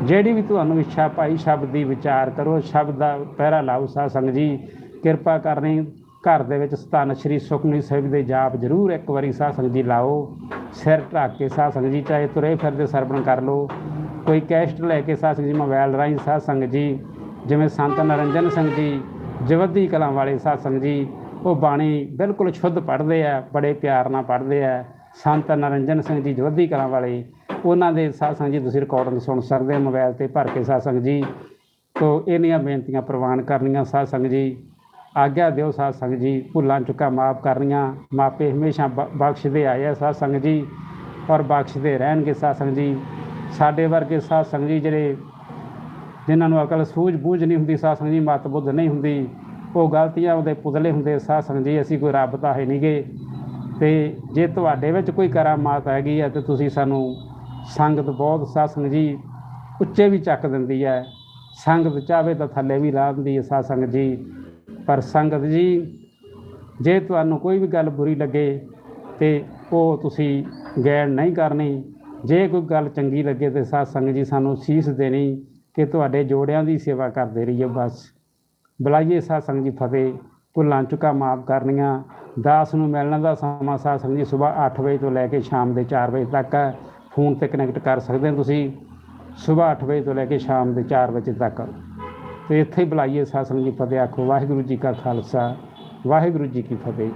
ਜਿਹੜੀ ਵੀ ਤੁਹਾਨੂੰ ਇੱਛਾ ਭਾਈ, ਸ਼ਬਦ ਦੀ ਵਿਚਾਰ ਕਰੋ, ਸ਼ਬਦ ਦਾ ਪਹਿਰਾ ਲਾਓ ਸਾਧ ਸੰਗ ਜੀ। ਕਿਰਪਾ ਕਰਨੀ, ਘਰ ਦੇ ਵਿੱਚ ਸਤਨ ਸ਼੍ਰੀ ਸੁਖਮਨੀ ਸਾਹਿਬ ਦੇ ਜਾਪ ਜ਼ਰੂਰ ਇੱਕ ਵਾਰੀ ਸਾਧ ਸੰਗ ਜੀ ਲਾਓ। ਸਿਰ ਢੱਕ ਕੇ ਸਾਧ ਸੰਗ ਜੀ, ਚਾਹੇ ਤੁਰੇ ਫਿਰਦੇ ਸਰਵਣ ਕਰ ਲਓ। ਕੋਈ ਕੈਸਟ ਲੈ ਕੇ ਸਾਧ ਸੰਗਤ ਜੀ, ਮੋਬਾਈਲ ਰਾਹੀਂ ਸਾਧ ਸੰਗ ਜੀ। ਜਿਵੇਂ ਸੰਤ ਨਰਿੰਜਨ ਸਿੰਘ ਜੀ, ਜਵੱਦੀ ਕਲਾਂ ਵਾਲੇ ਸਾਧ ਸੰਗਤ ਜੀ, ਉਹ ਬਾਣੀ ਬਿਲਕੁਲ ਸ਼ੁੱਧ ਪੜ੍ਹਦੇ ਆ, ਬੜੇ ਪਿਆਰ ਨਾਲ ਪੜ੍ਹਦੇ ਆ। ਸੰਤ ਨਰਿੰਜਨ ਸਿੰਘ ਜੀ, ਜਵੱਦੀ ਕਲਾਂ ਵਾਲੇ, ਉਹਨਾਂ ਦੇ ਸਾਧ ਸੰਗਤ ਜੀ ਤੁਸੀਂ ਰਿਕਾਰਡਿੰਗ ਸੁਣ ਸਕਦੇ ਹੋ ਮੋਬਾਈਲ ਤੇ ਭਰ ਕੇ ਸਾਧ ਸੰਗਤ ਜੀ। ਤੋਂ ਇਹਨੀਆਂ ਬੇਨਤੀਆਂ ਪ੍ਰਵਾਨ ਕਰਨੀਆਂ ਸਾਧ ਸੰਗਤ ਜੀ। ਆਗਿਆ ਦਿਓ ਸਾਧ ਸੰਗਤ ਜੀ, ਭੁੱਲਾਂ ਚੁੱਕਾ ਮਾਫ ਕਰਨੀਆਂ। ਮਾਪੇ ਹਮੇਸ਼ਾ ਬ- ਬਖਸ਼ਦੇ ਆਏ ਆ ਸਾਧ ਸੰਗਤ ਜੀ ਔਰ ਬਖਸ਼ਦੇ ਰਹਿਣਗੇ ਸਾਧ ਸੰਗਤ ਜੀ। ਸਾਡੇ ਵਰਗੇ ਸਾਧ ਸੰਗਤ ਜੀ ਜਿਹੜੇ ਜਿਨ੍ਹਾਂ ਨੂੰ ਅਕਲ ਸੂਝ ਬੂਝ ਨਹੀਂ ਹੁੰਦੀ, ਸਾਧ ਸੰਗਤ ਜੀ ਮਤ ਬੁੱਧ ਨਹੀਂ ਹੁੰਦੀ, ਉਹ ਗਲਤੀਆਂ ਉਹਦੇ ਪੁਤਲੇ ਹੁੰਦੇ ਸਾਧ ਸੰਗਤ ਜੀ, ਅਸੀਂ ਕੋਈ ਰੱਬ ਤਾਂ ਹੈ ਨਹੀਂਗੇ ਤੇ ਜੇ ਤੁਹਾਡੇ ਵਿੱਚ ਕੋਈ ਕਰਾਮਾਤ ਹੈਗੀ ਹੈ ਤੇ ਤੁਸੀਂ ਸਾਨੂੰ ਸੰਗਤ ਬਹੁਤ, ਸਾਧ ਸੰਗਤ ਜੀ, ਉੱਚੇ ਵੀ ਚੱਕ ਦਿੰਦੀ ਹੈ ਸੰਗਤ ਚਾਹਵੇ ਤਾਂ ਥੱਲੇ ਵੀ ਲਾ ਦਿੰਦੀ ਹੈ ਸਾਧ ਸੰਗਤ ਜੀ। ਪਰ ਸੰਗਤ ਜੀ, ਜੇ ਤੁਹਾਨੂੰ ਕੋਈ ਵੀ ਗੱਲ ਬੁਰੀ ਲੱਗੇ, ਤੇ ਉਹ ਤੁਸੀਂ ਗੈਰ ਨਹੀਂ ਕਰਨੀ। ਜੇ ਕੋਈ ਗੱਲ ਚੰਗੀ ਲੱਗੇ, ਤੇ ਸਾਧ ਸੰਗਤ ਜੀ ਸਾਨੂੰ ਸੀਸ ਦੇਣੀ। ਕਿ ਤੁਹਾਡੇ ਜੋੜਿਆਂ ਦੀ ਸੇਵਾ ਕਰਦੇ ਰਹੀਏ ਬਸ। ਬੁਲਾਈਏ ਸਾਧ ਸੰਗਤ ਜੀ ਫਤਿਹ। ਭੁੱਲਾਂ ਚੁੱਕਾ ਮਾਫ ਕਰਨੀਆਂ। ਦਾਸ ਨੂੰ ਮਿਲਣ ਦਾ ਸਮਾਂ ਸਾਧ ਸੰਗਤ ਜੀ ਸਵੇਰ 8 ਵਜੇ ਤੋਂ ਲੈ ਕੇ ਸ਼ਾਮ ਦੇ 4 ਵਜੇ ਤੱਕ ਹੈ ਫੋਨ ਤੇ ਕਨੈਕਟ ਕਰ ਸਕਦੇ ਹੋ ਤੁਸੀਂ। ਸਵੇਰ 8 ਵਜੇ ਤੋਂ ਲੈ ਕੇ ਸ਼ਾਮ ਦੇ 4 ਵਜੇ ਤੱਕ। ਤੇ ਇੱਥੇ ਬੁਲਾਈਏ ਸਾਧ ਸੰਗਤ ਜੀ ਫਤਿਹ। ਆਖੋ ਵਾਹਿਗੁਰੂ ਜੀ ਕਾ ਖਾਲਸਾ, ਵਾਹਿਗੁਰੂ ਜੀ ਕੀ ਫਤਿਹ।